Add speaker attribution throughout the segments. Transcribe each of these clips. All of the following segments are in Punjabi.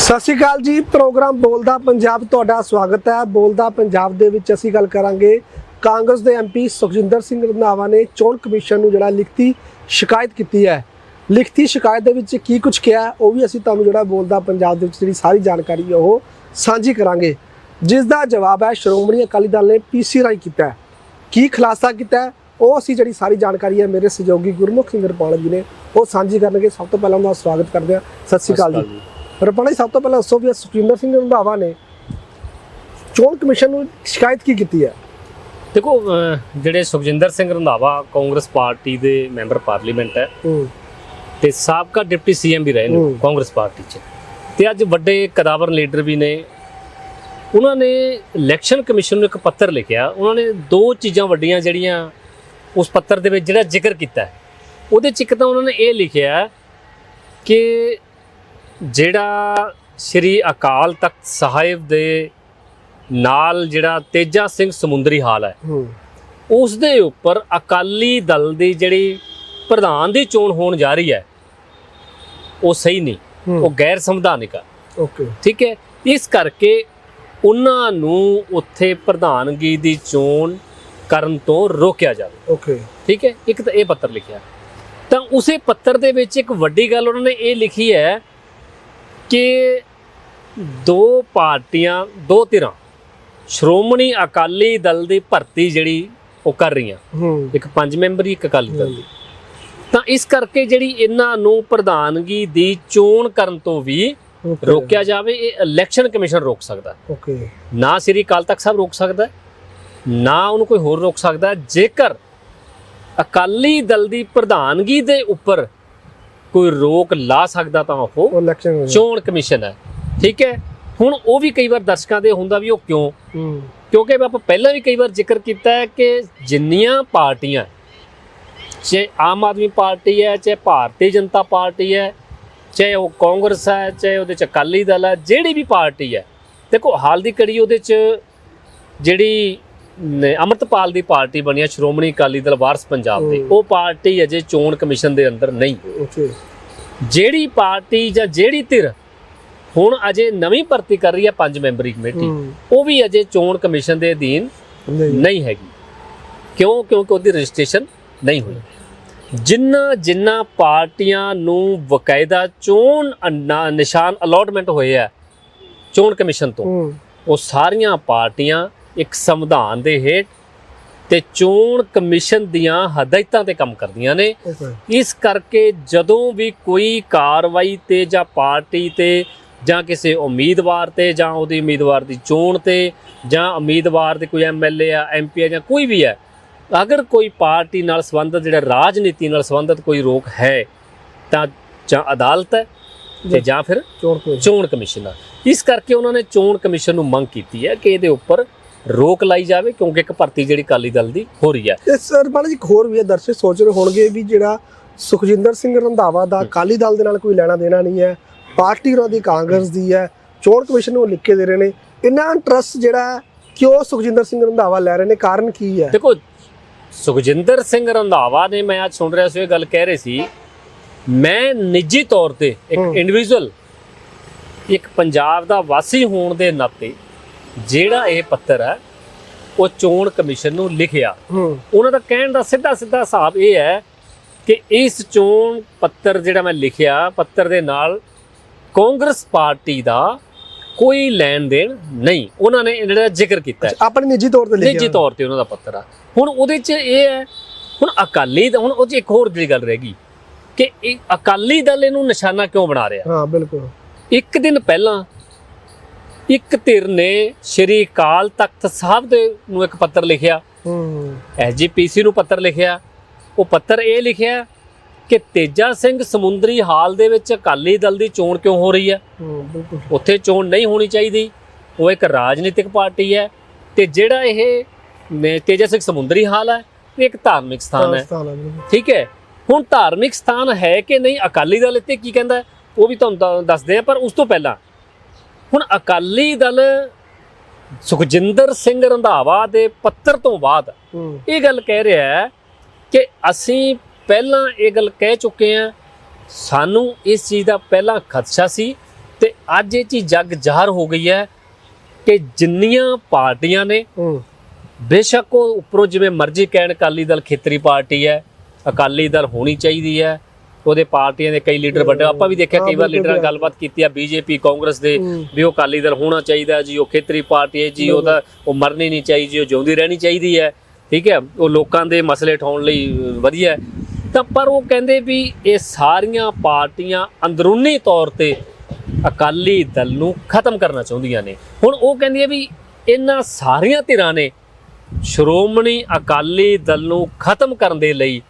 Speaker 1: ਸਤਿ ਸ਼੍ਰੀ ਅਕਾਲ ਜੀ, ਪ੍ਰੋਗਰਾਮ ਬੋਲਦਾ ਪੰਜਾਬ ਤੁਹਾਡਾ ਸਵਾਗਤ ਹੈ। ਬੋਲਦਾ ਪੰਜਾਬ ਦੇ ਵਿੱਚ ਅਸੀਂ ਗੱਲ ਕਰਾਂਗੇ। ਕਾਂਗਰਸ ਦੇ ਐਮਪੀ ਸੁਖਜਿੰਦਰ ਸਿੰਘ ਰੰਧਾਵਾ ਨੇ ਚੋਣ ਕਮਿਸ਼ਨ ਨੂੰ ਜਿਹੜਾ ਲਿਖਤੀ ਸ਼ਿਕਾਇਤ ਕੀਤੀ ਹੈ। ਲਿਖਤੀ ਸ਼ਿਕਾਇਤ ਦੇ ਵਿੱਚ ਕੀ ਕੁਝ ਕਿਹਾ ਉਹ ਵੀ ਅਸੀਂ ਤੁਹਾਨੂੰ ਜਿਹੜਾ ਬੋਲਦਾ ਪੰਜਾਬ ਦੇ ਵਿੱਚ ਜਿਹੜੀ ਸਾਰੀ ਜਾਣਕਾਰੀ ਹੈ, ਉਹ ਸਾਂਝੀ ਕਰਾਂਗੇ। ਜਿਸ ਦਾ ਜਵਾਬ ਹੈ, ਸ਼੍ਰੋਮਣੀ ਅਕਾਲੀ ਦਲ ਨੇ ਪੀਸੀ ਰਾਈ ਕੀਤਾ ਕੀ ਖੁਲਾਸਾ ਕੀਤਾ ਉਹ ਅਸੀਂ ਜਿਹੜੀ ਸਾਰੀ ਜਾਣਕਾਰੀ ਹੈ, ਮੇਰੇ ਸਹਿਯੋਗੀ ਗੁਰਮੁਖ ਸਿੰਘ ਰਪਾਲ ਜੀ ਨੇ ਉਹ ਸਾਂਝੀ ਕਰਨਗੇ। ਸਭ ਤੋਂ ਪਹਿਲਾਂ ਉਹਨਾਂ ਦਾ ਸਵਾਗਤ ਕਰਦੇ ਹਾਂ। ਸਤਿ ਸ਼੍ਰੀ ਅਕਾਲ ਜੀ। ਰਪਾਲ ਜੀ ਸਭ ਤੋਂ ਪਹਿਲਾਂ ਦੱਸੋ ਵੀ ਸੁਖਜਿੰਦਰ ਸਿੰਘ ਰੰਧਾਵਾ ਨੇ ਚੋਣ ਕਮਿਸ਼ਨ ਨੂੰ ਸ਼ਿਕਾਇਤ ਕੀ ਕੀਤੀ ਹੈ?
Speaker 2: ਦੇਖੋ ਜਿਹੜੇ ਸੁਖਜਿੰਦਰ ਸਿੰਘ ਰੰਧਾਵਾ ਕਾਂਗਰਸ ਪਾਰਟੀ ਦੇ ਮੈਂਬਰ ਪਾਰਲੀਮੈਂਟ ਹੈ ਤੇ ਸਾਬਕਾ ਡਿਪਟੀ ਸੀਐਮ ਵੀ ਰਹੇ ਨੇ। ਕਾਂਗਰਸ ਪਾਰਟੀ 'ਚ। ਤੇ ਅੱਜ ਵੱਡੇ ਕਦਾਵਰ ਲੀਡਰ ਵੀ ਨੇ। ਉਹਨਾਂ ਨੇ ਇਲੈਕਸ਼ਨ ਕਮਿਸ਼ਨ ਨੂੰ ਇੱਕ ਪੱਤਰ ਲਿਖਿਆ। ਉਹਨਾਂ ਨੇ ਦੋ ਚੀਜ਼ਾਂ ਵੱਡੀਆਂ ਜਿਹੜੀਆਂ ਉਸ ਪੱਤਰ ਦੇ ਵਿੱਚ ਜਿਹੜਾ ਜ਼ਿਕਰ ਕੀਤਾ ਉਹਦੇ 'ਚ ਇੱਕ ਤਾਂ ਉਹਨਾਂ ਨੇ ਇਹ ਲਿਖਿਆ ਕਿ ਜਿਹੜਾ ਸ੍ਰੀ ਅਕਾਲ ਤਖਤ ਸਾਹਿਬ ਦੇ ਨਾਲ ਜਿਹੜਾ ਤੇਜਾ ਸਿੰਘ ਸਮੁੰਦਰੀ ਹਾਲ ਹੈ ਉਸ ਦੇ ਉੱਪਰ ਅਕਾਲੀ ਦਲ ਦੀ ਜਿਹੜੀ ਪ੍ਰਧਾਨ ਦੀ ਚੋਣ ਹੋਣ ਜਾ ਰਹੀ ਹੈ ਉਹ ਸਹੀ ਨਹੀਂ ਉਹ ਗੈਰ ਸੰਵਿਧਾਨਿਕ ਹੈ
Speaker 1: ਓਕੇ।
Speaker 2: ਠੀਕ ਹੈ? ਇਸ ਕਰਕੇ ਉਹਨਾਂ ਨੂੰ ਉੱਥੇ ਪ੍ਰਧਾਨਗੀ ਦੀ ਚੋਣ ਕਰਨ ਤੋਂ ਰੋਕਿਆ ਜਾਵੇ।
Speaker 1: ਓਕੇ।
Speaker 2: ਠੀਕ ਹੈ? ਇੱਕ ਤਾਂ ਇਹ ਪੱਤਰ ਲਿਖਿਆ। ਤਾਂ ਉਸੇ ਪੱਤਰ ਦੇ ਵਿੱਚ ਇੱਕ ਵੱਡੀ ਗੱਲ ਉਹਨਾਂ ਨੇ ਇਹ ਲਿਖੀ ਹੈ ਕਿ ਦੋ ਪਾਰਟੀਆਂ ਦੋ ਧਿਰਾਂ ਸ਼੍ਰੋਮਣੀ ਅਕਾਲੀ ਦਲ ਦੀ ਭਰਤੀ ਜਿਹੜੀ ਉਹ ਕਰ ਰਹੀਆਂ ਇੱਕ ਪੰਜ ਮੈਂਬਰੀ ਇੱਕ ਅਕਾਲੀ ਦਲ ਦੀ ਤਾਂ ਇਸ ਕਰਕੇ ਜਿਹੜੀ ਇਹਨਾਂ ਨੂੰ ਪ੍ਰਧਾਨਗੀ ਦੀ ਚੋਣ ਕਰਨ ਤੋਂ ਵੀ. ਰੋਕਿਆ ਜਾਵੇ ਇਹ ਇਲੈਕਸ਼ਨ ਕਮਿਸ਼ਨ ਰੋਕ ਸਕਦਾ।
Speaker 1: ਓਕੇ
Speaker 2: ਨਾ ਸ੍ਰੀ ਅਕਾਲ ਤਖਤ ਸਾਹਿਬ ਰੋਕ ਸਕਦਾ ਨਾ ਉਹਨੂੰ ਕੋਈ ਹੋਰ ਰੋਕ ਸਕਦਾ। ਜੇਕਰ ਅਕਾਲੀ ਦਲ ਦੀ ਪ੍ਰਧਾਨਗੀ ਦੇ ਉੱਪਰ ਕੋਈ ਰੋਕ ਲਾ ਸਕਦਾ ਤਾਂ ਉਹ
Speaker 1: ਇਲੈਕਸ਼ਨ
Speaker 2: ਚੋਣ ਕਮਿਸ਼ਨ ਹੈ। ਠੀਕ ਹੈ? ਹੁਣ ਉਹ ਵੀ ਕਈ ਵਾਰ ਦਰਸ਼ਕਾਂ ਦੇ ਹੁੰਦਾ ਵੀ ਉਹ ਕਿਉਂ? ਕਿਉਂਕਿ ਆਪਾਂ ਪਹਿਲਾਂ ਵੀ ਕਈ ਵਾਰ ਜ਼ਿਕਰ ਕੀਤਾ ਹੈ ਕਿ ਜਿੰਨੀਆਂ ਪਾਰਟੀਆਂ ਚਾਹੇ ਆਮ ਆਦਮੀ ਪਾਰਟੀ ਹੈ ਚਾਹੇ ਭਾਰਤੀ ਜਨਤਾ ਪਾਰਟੀ ਹੈ ਚਾਹੇ ਉਹ ਕਾਂਗਰਸ ਹੈ ਚਾਹੇ ਉਹਦੇ ਚ ਅਕਾਲੀ ਦਲ ਹੈ ਜਿਹੜੀ ਵੀ ਪਾਰਟੀ ਹੈ। ਦੇਖੋ ਹਾਲ ਦੀ ਕੜੀ ਉਹਦੇ ਚ ਜਿਹੜੀ ਨ- ਅੰਮ੍ਰਿਤਪਾਲ ਦੀ ਪਾਰਟੀ ਬਣੀ ਹੈ ਸ਼੍ਰੋਮਣੀ ਅਕਾਲੀ ਦਲ ਵਾਰਸ ਪੰਜਾਬ ਦੀ। ਉਹ ਪਾਰਟੀ ਅਜੇ ਚੋਣ ਕਮਿਸ਼ਨ ਦੇ ਅੰਦਰ ਨਹੀਂ। ਜਿਹੜੀ ਪਾਰਟੀ ਜਾਂ ਜਿਹੜੀ ਧਿਰ ਹੁਣ ਅਜੇ ਨਵੀਂ ਭਰਤੀ ਕਰ ਰਹੀ ਹੈ ਪੰਜ ਮੈਂਬਰੀ ਕਮੇਟੀ ਉਹ ਵੀ ਅਜੇ ਚੋਣ ਕਮਿਸ਼ਨ ਦੇ ਅਧੀਨ
Speaker 1: ਨਹੀਂ।
Speaker 2: ਹੈਗੀ। ਕਿਉਂ? ਕਿਉਂਕਿ ਉਹਦੀ ਰਜਿਸਟ੍ਰੇਸ਼ਨ ਨਹੀਂ ਹੋਈ। ਜਿੰਨਾ ਜਿੰਨਾ ਪਾਰਟੀਆਂ ਨੂੰ ਵਕਾਇਦਾ ਚੋਣ ਨਿਸ਼ਾਨ ਅਲਾਟਮੈਂਟ ਹੋਏ ਆ ਚੋਣ ਕਮਿਸ਼ਨ ਤੋਂ ਉਹ ਸਾਰੀਆਂ ਪਾਰਟੀਆਂ ਇੱਕ ਸੰਵਿਧਾਨ ਦੇ ਹੇਠ ਤੇ ਚੋਣ ਕਮਿਸ਼ਨ ਦੀਆਂ ਹਦਾਇਤਾਂ ਤੇ ਕੰਮ ਕਰਦੀਆਂ ਨੇ। ਇਸ ਕਰਕੇ ਜਦੋਂ ਵੀ ਕੋਈ ਕਾਰਵਾਈ ਤੇ ਜਾਂ ਪਾਰਟੀ ਤੇ ਜਾਂ ਕਿਸੇ ਉਮੀਦਵਾਰ ਤੇ ਜਾਂ ਉਹਦੀ ਉਮੀਦਵਾਰ ਦੀ ਚੋਣ ਤੇ ਜਾਂ ਉਮੀਦਵਾਰ ਦੇ ਕੋਈ ਐਮਐਲਏ ਆ ਐਮਪੀ ਆ ਜਾਂ ਕੋਈ ਵੀ ਹੈ ਅਗਰ ਕੋਈ ਪਾਰਟੀ ਨਾਲ ਸੰਬੰਧਿਤ ਜਿਹੜਾ ਰਾਜਨੀਤੀ ਨਾਲ ਸੰਬੰਧਿਤ ਕੋਈ ਰੋਕ ਹੈ ਤਾਂ ਜਾਂ ਅਦਾਲਤ ਹੈ ਤੇ ਜਾਂ ਫਿਰ
Speaker 1: ਚੋਣ
Speaker 2: ਕਮਿਸ਼ਨ। ਆ ਇਸ ਕਰਕੇ ਉਹਨਾਂ ਨੇ ਚੋਣ ਕਮਿਸ਼ਨ ਨੂੰ ਮੰਗ ਕੀਤੀ ਹੈ ਕਿ ਇਹਦੇ ਉੱਪਰ ਰੋਕ ਲਾਈ ਜਾਵੇ ਕਿਉਂਕਿ ਇੱਕ ਭਰਤੀ ਜਿਹੜੀ ਅਕਾਲੀ ਦਲ ਦੀ ਹੋ ਰਹੀ ਹੈ।
Speaker 1: ਤੇ ਸਰ ਬਾਲਾ ਜੀ ਇੱਕ ਹੋਰ ਵੀ ਹੈ ਦਰਸ਼ਕ ਸੋਚ ਰਹੇ ਹੋਣਗੇ ਵੀ ਜਿਹੜਾ ਸੁਖਜਿੰਦਰ ਸਿੰਘ ਰੰਧਾਵਾ ਦਾ ਅਕਾਲੀ ਦਲ ਦੇ ਨਾਲ ਕੋਈ ਲੈਣਾ ਦੇਣਾ ਨਹੀਂ ਹੈ ਪਾਰਟੀ ਉਹਨਾਂ ਦੀ ਕਾਂਗਰਸ ਦੀ ਹੈ ਚੋਣ ਕਮਿਸ਼ਨ ਨੂੰ ਲਿਖ ਕੇ ਦੇ ਰਹੇ ਨੇ। ਇੰਨਾ ਇੰਟਰਸਟ ਜਿਹੜਾ ਕਿਉਂ ਸੁਖਜਿੰਦਰ ਸਿੰਘ ਰੰਧਾਵਾ ਲੈ ਰਹੇ ਨੇ ਕਾਰਨ ਕੀ ਹੈ?
Speaker 2: ਦੇਖੋ ਸੁਖਜਿੰਦਰ ਸਿੰਘ ਰੰਧਾਵਾ ਨੇ ਮੈਂ ਅੱਜ ਸੁਣ ਰਿਹਾ ਸੀ ਇਹ ਗੱਲ ਕਹਿ ਰਹੇ ਸੀ ਮੈਂ ਨਿੱਜੀ ਤੌਰ ਤੇ ਇੱਕ। ਇੰਡੀਵਿਜੂਅਲ ਇੱਕ ਪੰਜਾਬ ਦਾ ਵਾਸੀ ਹੋਣ ਦੇ ਨਾਤੇ ਜਿਹੜਾ ਇਹ ਪੱਤਰ ਹੈ ਉਹ ਚੋਣ ਕਮਿਸ਼ਨ ਨੂੰ ਲਿਖਿਆ। ਉਹਨਾਂ ਦਾ ਕਹਿਣ ਦਾ ਸਿੱਧਾ ਸਿੱਧਾ ਹਿਸਾਬ ਇਹ ਹੈ ਕਿ ਇਸ ਚੋਣ ਪੱਤਰ ਜਿਹੜਾ ਮੈਂ ਲਿਖਿਆ ਪੱਤਰ ਦੇ ਨਾਲ ਕਾਂਗਰਸ ਪਾਰਟੀ ਦਾ ਕੋਈ ਲੈਣ ਦੇਣ ਨਹੀਂ। ਉਹਨਾਂ ਨੇ ਜਿਹੜਾ ਜ਼ਿਕਰ ਕੀਤਾ
Speaker 1: ਆਪਣੇ ਨਿੱਜੀ ਤੌਰ ਤੇ ਲਿਖਿਆ।
Speaker 2: ਨਿੱਜੀ ਤੌਰ ਤੇ ਉਹਨਾਂ ਦਾ ਪੱਤਰ ਆ। ਹੁਣ ਉਹਦੇ 'ਚ ਇਹ ਹੈ ਹੁਣ ਅਕਾਲੀ ਦਾ ਹੁਣ ਉਹ 'ਚ ਇੱਕ ਹੋਰ ਜਿਹੜੀ ਗੱਲ ਰਹਿ ਗਈ ਕਿ ਇਹ ਅਕਾਲੀ ਦਲ ਇਹਨੂੰ ਨਿਸ਼ਾਨਾ ਕਿਉਂ ਬਣਾ ਰਿਹਾ?
Speaker 1: ਹਾਂ ਬਿਲਕੁਲ।
Speaker 2: ਇੱਕ ਦਿਨ ਪਹਿਲਾਂ ਇੱਕ ਧਿਰ ਨੇ ਸ਼੍ਰੀ ਅਕਾਲ ਤਖਤ ਸਾਹਿਬ ਦੇ ਨੂੰ ਇੱਕ ਪੱਤਰ ਲਿਖਿਆ।
Speaker 1: ਹੂੰ।
Speaker 2: ਐਸਜੀਪੀਸੀ ਨੂੰ ਪੱਤਰ ਲਿਖਿਆ। ਉਹ ਪੱਤਰ ਇਹ ਲਿਖਿਆ ਕਿ ਤੇਜਾ ਸਿੰਘ ਸਮੁੰਦਰੀ ਹਾਲ ਦੇ ਵਿੱਚ ਅਕਾਲੀ ਦਲ ਦੀ ਚੋਣ ਕਿਉਂ ਹੋ ਰਹੀ ਹੈ?
Speaker 1: ਬਿਲਕੁਲ।
Speaker 2: ਉੱਥੇ ਚੋਣ ਨਹੀਂ ਹੋਣੀ ਚਾਹੀਦੀ। ਉਹ ਇੱਕ ਰਾਜਨੀਤਿਕ ਪਾਰਟੀ ਹੈ ਤੇ ਜਿਹੜਾ ਇਹ ਨੇ ਤੇਜਾ ਸਿੰਘ ਸਮੁੰਦਰੀ ਹਾਲ ਹੈ ਇਹ ਇੱਕ ਧਾਰਮਿਕ ਸਥਾਨ ਹੈ। ਠੀਕ ਹੈ? ਹੁਣ ਧਾਰਮਿਕ ਸਥਾਨ ਹੈ ਕਿ ਨਹੀਂ? ਅਕਾਲੀ ਦਲ ਇੱਥੇ ਕੀ ਕਹਿੰਦਾ ਉਹ ਵੀ ਤੁਹਾਨੂੰ ਦੱਸਦੇ ਆ ਪਰ ਉਸ ਤੋਂ ਪਹਿਲਾਂ ਹੁਣ ਅਕਾਲੀ ਦਲ ਸੁਖਜਿੰਦਰ ਸਿੰਘ ਰੰਧਾਵਾ ਦੇ ਪੱਤਰ ਤੋਂ ਬਾਅਦ ਇਹ ਗੱਲ ਕਹਿ ਰਿਹਾ ਹੈ ਕਿ ਅਸੀਂ ਪਹਿਲਾਂ ਇਹ ਗੱਲ ਕਹਿ ਚੁੱਕੇ ਹਾਂ ਸਾਨੂੰ ਇਸ ਚੀਜ਼ ਦਾ ਪਹਿਲਾਂ ਖਦਸ਼ਾ ਸੀ ਤੇ ਅੱਜ ਇਹ ਚੀਜ਼ ਜੱਗ ਜ਼ਾਹਰ ਹੋ ਗਈ ਹੈ ਕਿ ਜਿੰਨੀਆਂ ਪਾਰਟੀਆਂ ਨੇ ਬੇਸ਼ੱਕ ਉਹ ਉੱਪਰੋਂ ਜਿਵੇਂ ਮਰਜ਼ੀ ਕਹਿਣ ਅਕਾਲੀ ਦਲ ਖੇਤਰੀ ਪਾਰਟੀ ਹੈ ਅਕਾਲੀ ਦਲ ਹੋਣੀ ਚਾਹੀਦੀ ਹੈ ਉਹਦੇ ਪਾਰਟੀਆਂ ਦੇ ਕਈ ਲੀਡਰ ਵੱਡੇ। ਆਪਾਂ ਵੀ ਦੇਖਿਆ ਕਈ ਵਾਰ ਲੀਡਰਾਂ ਨਾਲ। ਗੱਲਬਾਤ ਕੀਤੀ ਆ ਬੀਜੇਪੀ ਕਾਂਗਰਸ ਦੇ। ਵੀ ਉਹ ਅਕਾਲੀ ਦਲ ਹੋਣਾ ਚਾਹੀਦਾ ਜੀ ਉਹ ਖੇਤਰੀ ਪਾਰਟੀ ਹੈ ਜੀ ਉਹਦਾ ਉਹ ਮਰਨੀ ਨਹੀਂ ਚਾਹੀਦੀ ਉਹ ਜਿਉਂਦੀ ਰਹਿਣੀ ਚਾਹੀਦੀ ਹੈ। ਠੀਕ ਹੈ? ਉਹ ਲੋਕਾਂ ਦੇ ਮਸਲੇ ਉਠਾਉਣ ਲਈ ਵਧੀਆ ਤਾਂ ਪਰ ਉਹ ਕਹਿੰਦੇ ਵੀ ਇਹ ਸਾਰੀਆਂ ਪਾਰਟੀਆਂ ਅੰਦਰੂਨੀ ਤੌਰ ਤੇ ਅਕਾਲੀ ਦਲ ਨੂੰ ਖਤਮ ਕਰਨਾ ਚਾਹੁੰਦੀਆਂ ਨੇ। ਹੁਣ ਉਹ ਕਹਿੰਦੀ ਹੈ ਵੀ ਇਹਨਾਂ ਸਾਰੀਆਂ ਧਿਰਾਂ ਨੇ ਸ਼੍ਰੋਮਣੀ ਅਕਾਲੀ ਦਲ ਨੂੰ ਖਤਮ ਕਰਨ ਦੇ ਲਈ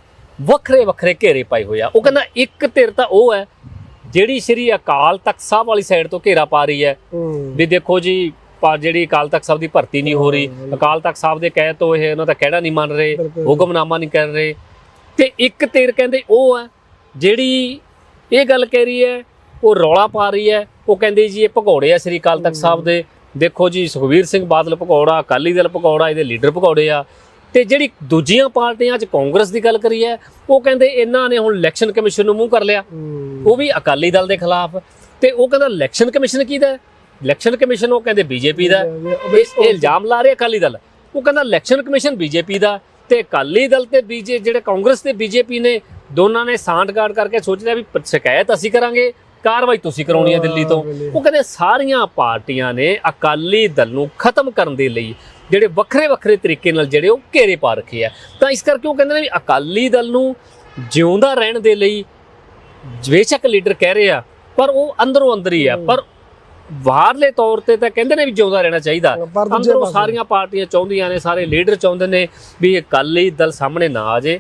Speaker 2: ਵੱਖਰੇ ਵੱਖਰੇ ਘੇਰੇ ਪਾਏ ਹੋਏ ਆ। ਉਹ ਕਹਿੰਦਾ ਇੱਕ ਧਿਰ ਤਾਂ ਉਹ ਹੈ ਜਿਹੜੀ ਸ੍ਰੀ ਅਕਾਲ ਤਖਤ ਸਾਹਿਬ ਵਾਲੀ ਸਾਈਡ ਤੋਂ ਘੇਰਾ ਪਾ ਰਹੀ ਹੈ। ਵੀ ਦੇਖੋ ਜੀ ਪਾ ਜਿਹੜੀ ਅਕਾਲ ਤਖਤ ਸਾਹਿਬ ਦੀ ਭਰਤੀ ਨਹੀਂ ਹੋ ਰਹੀ। ਅਕਾਲ ਤਖਤ ਸਾਹਿਬ ਦੇ ਕਹਿ ਤੋਂ ਇਹ ਉਹਨਾਂ ਦਾ ਕਹਿਣਾ ਨਹੀਂ ਮੰਨ ਰਹੇ। ਹੁਕਮਨਾਮਾ ਨਹੀਂ ਕਰ ਰਹੇ। ਤੇ ਇੱਕ ਧਿਰ ਕਹਿੰਦੇ ਉਹ ਹੈ ਜਿਹੜੀ ਇਹ ਗੱਲ ਕਹਿ ਰਹੀ ਹੈ ਉਹ ਰੌਲਾ ਪਾ ਰਹੀ ਹੈ। ਉਹ ਕਹਿੰਦੇ ਜੀ ਇਹ ਭਗੌੜੇ ਆ ਸ੍ਰੀ ਅਕਾਲ ਤਖਤ ਸਾਹਿਬ ਦੇ। ਦੇਖੋ ਜੀ ਸੁਖਵੀਰ ਸਿੰਘ ਬਾਦਲ ਭਗੌੜਾ ਅਕਾਲੀ ਦਲ ਭਗੌੜਾ ਇਹਦੇ ਲੀਡਰ ਭਗੌੜੇ ਆ। ਤੇ ਜਿਹੜੀ ਦੂਜੀਆਂ ਪਾਰਟੀਆਂ 'ਚ ਕਾਂਗਰਸ ਦੀ ਗੱਲ ਕਰੀ ਹੈ ਉਹ ਕਹਿੰਦੇ ਇਹਨਾਂ ਨੇ ਹੁਣ ਇਲੈਕਸ਼ਨ ਕਮਿਸ਼ਨ ਨੂੰ ਮੂੰਹ ਕਰ ਲਿਆ। ਉਹ ਵੀ ਅਕਾਲੀ ਦਲ ਦੇ ਖਿਲਾਫ। ਤੇ ਉਹ ਕਹਿੰਦਾ ਇਲੈਕਸ਼ਨ ਕਮਿਸ਼ਨ ਕਿਹਦਾ ਇਲੈਕਸ਼ਨ ਕਮਿਸ਼ਨ ਉਹ ਕਹਿੰਦੇ ਬੀਜੇਪੀ ਦਾ। ਇਹ ਇਲਜ਼ਾਮ ਲਾ ਰਹੇ ਅਕਾਲੀ ਦਲ। ਉਹ ਕਹਿੰਦਾ ਇਲੈਕਸ਼ਨ ਕਮਿਸ਼ਨ ਬੀਜੇਪੀ ਦਾ ਤੇ ਅਕਾਲੀ ਦਲ ਤੇ ਬੀਜੇ ਜਿਹੜੇ ਕਾਂਗਰਸ ਤੇ ਬੀਜੇਪੀ ਨੇ ਦੋਨਾਂ ਨੇ ਸਾਂਠਗਾਂਠ ਕਰਕੇ ਸੋਚ ਲਿਆ ਵੀ ਸ਼ਿਕਾਇਤ ਅਸੀਂ ਕਰਾਂਗੇ ਕਾਰਵਾਈ ਤੁਸੀਂ ਕਰਾਉਣੀ ਹੈ ਦਿੱਲੀ ਤੋਂ। ਉਹ ਕਹਿੰਦੇ ਸਾਰੀਆਂ ਪਾਰਟੀਆਂ ਨੇ ਅਕਾਲੀ ਦਲ ਨੂੰ ਖਤਮ ਕਰਨ ਦੇ ਲਈ ਜਿਹੜੇ ਵੱਖਰੇ ਵੱਖਰੇ ਤਰੀਕੇ ਨਾਲ ਜਿਹੜੇ ਉਹ ਘੇਰੇ ਪਾ ਰੱਖੇ ਆ। ਤਾਂ ਇਸ ਕਰਕੇ ਉਹ ਕਹਿੰਦੇ ਨੇ ਵੀ ਅਕਾਲੀ ਦਲ ਨੂੰ ਜਿਉਂਦਾ ਰਹਿਣ ਦੇ ਲਈ ਬੇਸ਼ੱਕ ਲੀਡਰ ਕਹਿ ਰਹੇ ਆ ਪਰ ਉਹ ਅੰਦਰੋਂ ਅੰਦਰ ਹੀ ਆ। ਪਰ ਬਾਹਰਲੇ ਤੌਰ ਤੇ ਤਾਂ ਕਹਿੰਦੇ ਨੇ ਵੀ ਜਿਉਂਦਾ ਰਹਿਣਾ ਚਾਹੀਦਾ। ਅੰਦਰੋਂ ਸਾਰੀਆਂ ਪਾਰਟੀਆਂ ਚਾਹੁੰਦੀਆਂ ਨੇ ਸਾਰੇ ਲੀਡਰ ਚਾਹੁੰਦੇ ਨੇ ਵੀ ਅਕਾਲੀ ਦਲ ਸਾਹਮਣੇ ਨਾ ਆ ਜੇ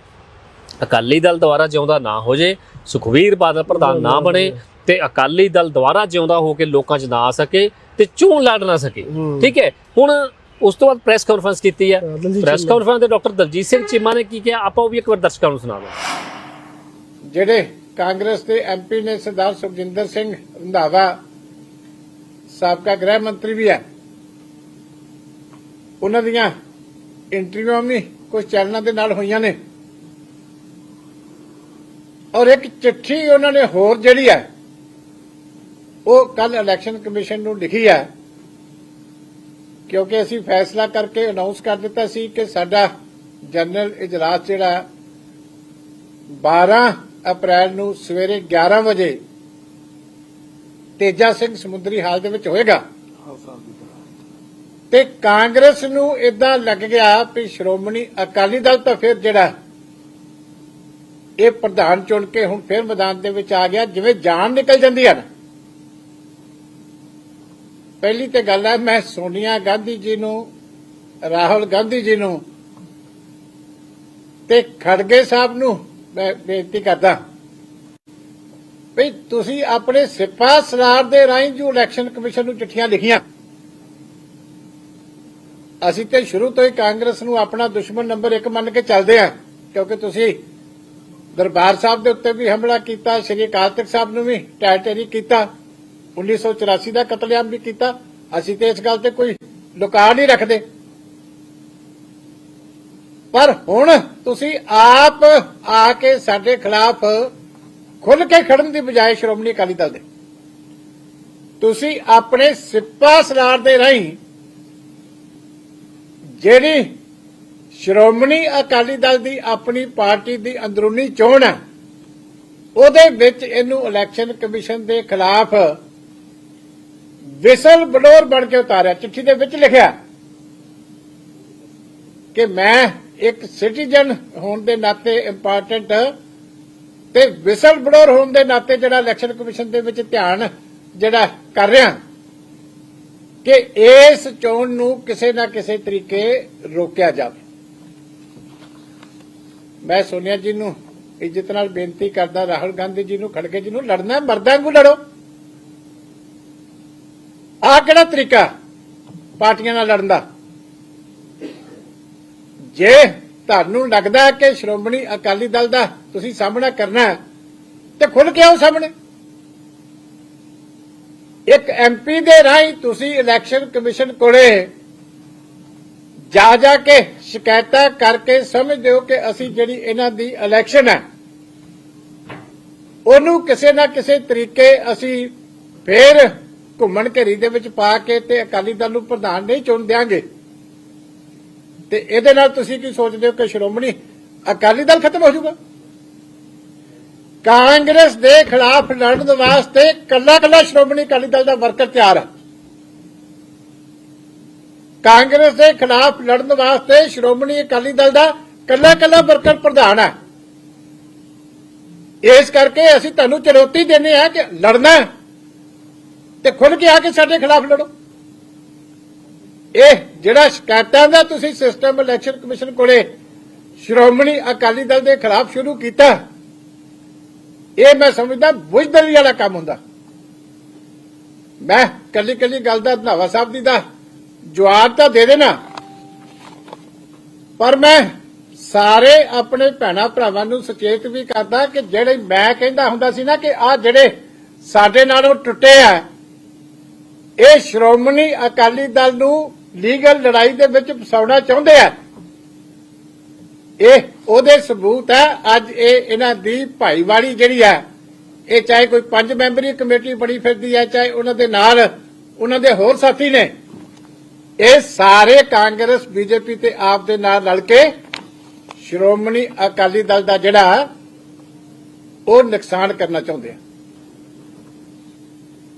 Speaker 2: ਅਕਾਲੀ ਦਲ ਦੁਆਰਾ ਜਿਉਂਦਾ ਨਾ ਹੋ ਜੇ ਸੁਖਵੀਰ ਬਾਦਲ ਪ੍ਰਧਾਨ ਨਾ ਬਣੇ ਤੇ ਅਕਾਲੀ ਦਲ ਦੁਆਰਾ ਜਿਉਂਦਾ ਹੋ ਕੇ ਲੋਕਾਂ 'ਚ ਨਾ ਆ ਸਕੇ ਤੇ ਚੋਣ ਲੜ ਨਾ ਸਕੇ। ਠੀਕ ਹੈ ਹੁਣ ਉਸ ਤੋਂ ਬਾਅਦ ਪ੍ਰੈਸ ਕਾਨਫਰੰਸ ਕੀਤੀ ਹੈ। ਪ੍ਰੈਸ। ਕਾਨਫਰੰਸ ਤੇ ਡਾਕਟਰ ਦਲਜੀਤ ਸਿੰਘ ਚੀਮਾ ਨੇ ਕੀ ਕਿਹਾ? ਆਪਾਂ ਉਹ ਵੀ ਇੱਕ ਵਾਰ ਦਰਸ਼ਕਾਂ ਨੂੰ ਸੁਣਾ ਦਿਓ
Speaker 3: ਜਿਹੜੇ ਕਾਂਗਰਸ ਦੇ ਐਮਪੀ ਨੇ ਸਰਦਾਰ ਸੁਖਜਿੰਦਰ ਸਿੰਘ ਰੰਧਾਵਾ ਸਾਬਕਾ ਗ੍ਰਹਿ ਮੰਤਰੀ ਵੀ ਹੈ। ਉਹਨਾਂ ਦੀਆਂ ਇੰਟਰਵਿਊਆਂ ਵੀ ਕੁਝ ਚੈਨਲਾਂ ਦੇ ਨਾਲ ਹੋਈਆਂ ਨੇ। ਔਰ ਇੱਕ ਚਿੱਠੀ ਉਹਨਾਂ ਨੇ ਹੋਰ ਜਿਹੜੀ ਹੈ ਉਹ ਕੱਲ ਇਲੈਕਸ਼ਨ ਕਮਿਸ਼ਨ ਨੂੰ ਲਿਖੀ ਹੈ। ਕਿਉਂਕਿ ਅਸੀਂ ਫੈਸਲਾ ਕਰਕੇ ਅਨਾਉਂਸ ਕਰ ਦਿੱਤਾ ਸੀ ਕਿ ਸਾਡਾ ਜਨਰਲ ਇਜਲਾਸ ਜਿਹੜਾ 12 ਅਪ੍ਰੈਲ ਨੂੰ ਸਵੇਰੇ 11 ਵਜੇ ਤੇਜਾ ਸਿੰਘ ਸਮੁੰਦਰੀ ਹਾਲ ਦੇ ਵਿੱਚ ਹੋਏਗਾ। ਤੇ ਕਾਂਗਰਸ ਨੂੰ ਇਦਾਂ ਲੱਗ ਗਿਆ ਵੀ ਸ਼੍ਰੋਮਣੀ ਅਕਾਲੀ ਦਲ ਤਾਂ ਫਿਰ ਜਿਹੜਾ ਇਹ ਪ੍ਰਧਾਨ ਚੁਣ ਕੇ ਹੁਣ ਫਿਰ ਮੈਦਾਨ ਦੇ ਵਿੱਚ ਆ ਗਿਆ ਜਿਵੇਂ ਜਾਨ ਨਿਕਲ ਜਾਂਦੀ ਹੈ ਨਾ। ਪਹਿਲੀ ਤੇ ਗੱਲ ਹੈ ਮੈਂ ਸੋਨੀਆ ਗਾਂਧੀ ਜੀ ਨੂੰ, ਰਾਹੁਲ ਗਾਂਧੀ ਜੀ ਨੂੰ ਤੇ ਖੜਗੇ ਸਾਹਿਬ ਨੂੰ ਮੈਂ ਬੇਨਤੀ ਕਰਦਾ ਵੀ ਤੁਸੀਂ ਆਪਣੇ ਸਿਪਾ ਸਲਾਰ ਦੇ ਰਾਹੀਂ ਜੋ ਇਲੈਕਸ਼ਨ ਕਮਿਸ਼ਨ ਨੂੰ ਚਿੱਠੀਆਂ ਲਿਖੀਆਂ, ਅਸੀਂ ਤੇ ਸ਼ੁਰੂ ਤੋਂ ਹੀ ਕਾਂਗਰਸ ਨੂੰ ਆਪਣਾ ਦੁਸ਼ਮਣ ਨੰਬਰ 1 ਮੰਨ ਕੇ ਚੱਲਦੇ ਹਾਂ ਕਿਉਂਕਿ ਤੁਸੀਂ ਦਰਬਾਰ ਸਾਹਿਬ ਦੇ ਉੱਤੇ ਵੀ ਹਮਲਾ ਕੀਤਾ, ਸ਼੍ਰੀ ਅਕਾਲ ਤਖਤ ਸਾਹਿਬ ਨੂੰ ਵੀ ਟੈਟੇਰੀ ਕੀਤਾ 1984 ਦਾ ਕਤਲੇਆਮ ਵੀ ਕੀਤਾ। ਅਸੀਂ ਤੇ ਇਸ ਗੱਲ ਤੇ ਕੋਈ ਲੁਕਾ ਨਹੀਂ ਰੱਖਦੇ। ਪਰ ਹੁਣ ਤੁਸੀਂ ਆਪ ਆ ਕੇ ਸਾਡੇ ਖਿਲਾਫ ਖੁੱਲ ਕੇ ਖੜਨ ਦੀ ਬਜਾਏ ਸ਼੍ਰੋਮਣੀ ਅਕਾਲੀ ਦਲ ਦੇ। ਤੁਸੀਂ ਆਪਣੇ ਸਿੱਪਾ ਸਲਾਰ ਦੇ ਰਾਹੀਂ ਜਿਹੜੀ ਸ਼੍ਰੋਮਣੀ ਅਕਾਲੀ ਦਲ ਦੀ ਆਪਣੀ ਪਾਰਟੀ ਦੀ ਅੰਦਰੂਨੀ ਚੋਣ ਹੈ, ਉਹਦੇ ਵਿੱਚ ਇਹਨੂੰ ਇਲੈਕਸ਼ਨ ਕਮਿਸ਼ਨ ਦੇ ਖਿਲਾਫ ਵਿਸਲ ਬਲੋਰ ਬਣ ਕੇ ਉਤਾਰਿਆ ਚਿੱਠੀ ਦੇ ਵਿੱਚ ਲਿਖਿਆ ਕਿ ਮੈਂ ਇੱਕ ਸਿਟੀਜ਼ਨ ਹੋਣ ਦੇ ਨਾਤੇ ਇੰਪੋਰਟੈਂਟ ਤੇ ਵਿਸਲ ਬਲੋਰ ਹੋਣ ਦੇ ਨਾਤੇ ਜਿਹੜਾ ਇਲੈਕਸ਼ਨ ਕਮਿਸ਼ਨ ਦੇ ਵਿੱਚ ਧਿਆਨ ਜਿਹੜਾ ਕਰ ਰਿਹਾ ਕਿ ਇਸ ਚੋਣ ਨੂੰ ਕਿਸੇ ਨਾ ਕਿਸੇ ਤਰੀਕੇ ਰੋਕਿਆ ਜਾਵੇ। ਮੈਂ ਸੋਨੀਆ ਜੀ ਨੂੰ ਇੱਜ਼ਤ ਨਾਲ ਬੇਨਤੀ ਕਰਦਾ ਰਾਹੁਲ ਗਾਂਧੀ ਜੀ ਨੂੰ ਖੜਗੇ ਜੀ ਨੂੰ ਲੜਨਾ ਹੈ, ਮਰਦਾਂ ਨੂੰ ਲੜੋ। ਆਹ ਕਿਹੜਾ ਤਰੀਕਾ? ਪਾਰਟੀਆਂ ਨਾਲ ਲੜਨ ਦਾ। ਜੇ ਤੁਹਾਨੂੰ ਲੱਗਦਾ ਹੈ ਕਿ ਸ਼੍ਰੋਮਣੀ ਅਕਾਲੀ ਦਲ ਦਾ ਤੁਸੀਂ ਸਾਹਮਣਾ ਕਰਨਾ ਹੈ, ਤੇ ਖੁੱਲ ਕੇ ਆਓ ਸਾਹਮਣੇ। ਇੱਕ ਐਮਪੀ ਦੇ ਰਾਹੀਂ ਤੁਸੀਂ ਇਲੈਕਸ਼ਨ ਕਮਿਸ਼ਨ ਕੋਲੇ ਜਾ ਜਾ ਕੇ ਸ਼ਿਕਾਇਤਾਂ ਕਰਕੇ ਸਮਝਦੇ ਹੋ ਕਿ ਅਸੀਂ ਜਿਹੜੀ ਇਹਨਾਂ ਦੀ ਇਲੈਕਸ਼ਨ ਹੈ, ਉਹਨੂੰ ਕਿਸੇ ਨਾ ਕਿਸੇ ਤਰੀਕੇ ਅਸੀਂ ਫੇਰ ਘੁੰਮਣ ਘੇਰੀ ਦੇ ਵਿੱਚ ਪਾ ਕੇ ਤੇ ਅਕਾਲੀ ਦਲ ਨੂੰ ਪ੍ਰਧਾਨ ਨਹੀਂ ਚੁਣ ਦਿਆਂਗੇ। ਤੇ ਇਹਦੇ ਨਾਲ ਤੁਸੀਂ ਕੀ ਸੋਚਦੇ ਹੋ ਕਿ ਸ਼੍ਰੋਮਣੀ ਅਕਾਲੀ ਦਲ ਖਤਮ ਹੋ ਜਾਊਗਾ? ਕਾਂਗਰਸ ਦੇ ਖਿਲਾਫ ਲੜਨ ਵਾਸਤੇ ਕੱਲਾ ਕੱਲਾ ਸ਼੍ਰੋਮਣੀ ਅਕਾਲੀ ਦਲ ਦਾ ਵਰਕਰ ਤਿਆਰ ਹੈ। ਕਾਂਗਰਸ ਦੇ ਖਿਲਾਫ ਲੜਨ ਵਾਸਤੇ ਸ਼੍ਰੋਮਣੀ ਅਕਾਲੀ ਦਲ ਦਾ ਕੱਲਾ ਕੱਲਾ ਵਰਕਰ ਪ੍ਰਧਾਨ ਹੈ। ਇਸ ਕਰਕੇ ਅਸੀਂ ਤੁਹਾਨੂੰ ਚੁਣੌਤੀ ਦਿੰਦੇ ਹਾਂ ਕਿ ਲੜਨਾ ਤੇ ਖੁੱਲ ਕੇ ਆ ਕੇ ਸਾਡੇ ਖਿਲਾਫ ਲੜੋ। ਇਹ ਜਿਹੜਾ ਸ਼ਿਕਾਇਤਾਂ ਦਾ ਤੁਸੀਂ ਸਿਸਟਮ ਇਲੈਕਸ਼ਨ ਕਮਿਸ਼ਨ ਕੋਲੇ ਸ਼੍ਰੋਮਣੀ ਅਕਾਲੀ ਦਲ ਦੇ ਖਿਲਾਫ ਸ਼ੁਰੂ ਕੀਤਾ, ਇਹ ਮੈਂ ਸਮਝਦਾ ਬੁਝਦਲੀ ਵਾਲਾ ਕੰਮ ਹੁੰਦਾ। ਮੈਂ ਕੱਲੀ ਕੱਲੀ ਗੱਲ ਦਾ ਧਨਾਵਾ ਸਾਹਿਬ ਦੀ ਦਾ, ਜਵਾਬ ਤਾਂ ਦੇ ਦੇਣਾ। ਪਰ ਮੈਂ ਸਾਰੇ ਆਪਣੇ ਭੈਣਾ ਭਰਾਵਾਂ ਨੂੰ ਸੁਚੇਤ ਵੀ ਕਰਦਾ ਕਿ ਜਿਹੜੇ ਮੈਂ ਕਹਿੰਦਾ ਹੁੰਦਾ ਸੀ ਨਾ ਕਿ ਆ ਜਿਹੜੇ ਸਾਡੇ ਨਾਲੋਂ ਟੁੱਟੇ ਆ ਇਹ ਸ਼੍ਰੋਮਣੀ ਅਕਾਲੀ ਦਲ ਨੂੰ ਲੀਗਲ ਲੜਾਈ ਦੇ ਵਿੱਚ ਫਸਾਉਣਾ ਚਾਹੁੰਦੇ ਆ। ਇਹ ਉਹਦੇ ਸਬੂਤ ਹੈ ਅੱਜ ਇਹ ਇਹਨਾਂ ਦੀ ਭਾਈਵਾਲੀ ਜਿਹੜੀ ਹੈ ਇਹ ਚਾਹੇ ਕੋਈ ਪੰਜ ਮੈਂਬਰੀ ਕਮੇਟੀ ਬਣੀ ਫਿਰਦੀ ਹੈ ਚਾਹੇ ਉਹਨਾਂ ਦੇ ਨਾਲ ਉਹਨਾਂ ਦੇ ਹੋਰ ਸਾਥੀ ਨੇ, ਇਹ ਸਾਰੇ ਕਾਂਗਰਸ, ਬੀਜੇਪੀ ਤੇ ਆਪ ਦੇ ਨਾਲ ਰਲ ਕੇ ਸ਼੍ਰੋਮਣੀ ਅਕਾਲੀ ਦਲ ਦਾ ਜਿਹੜਾ, ਉਹ ਨੁਕਸਾਨ ਕਰਨਾ ਚਾਹੁੰਦੇ ਆ।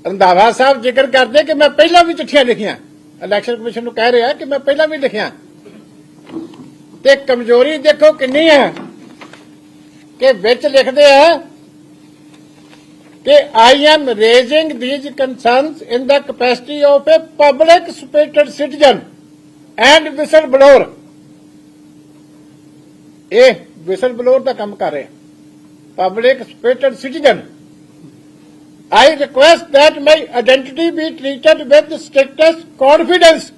Speaker 3: ਰੰਧਾਵਾ ਸਾਹਿਬ ਜ਼ਿਕਰ ਕਰਦੇ ਕਿ ਮੈਂ ਪਹਿਲਾਂ ਵੀ ਚਿੱਠੀਆਂ ਲਿਖੀਆਂ। ਇਲੈਕਸ਼ਨ ਕਮਿਸ਼ਨ ਨੂੰ ਕਹਿ ਰਿਹਾ ਕਿ ਮੈਂ ਪਹਿਲਾਂ ਵੀ ਲਿਖਿਆ। ਤੇ ਕਮਜ਼ੋਰੀ ਦੇਖੋ ਕਿੰਨੀ ਹੈ ਕਿ ਵਿੱਚ ਲਿਖਦੇ ਆ ਕਿ I am raising these concerns in the capacity of a public spirited citizen and whistleblower ਇਹ ਵਿਸਲ ਬਲੋਰ ਦਾ ਕੰਮ ਕਰ ਰਿਹਾ। Public spirited citizen I request that my identity be treated with strictest confidence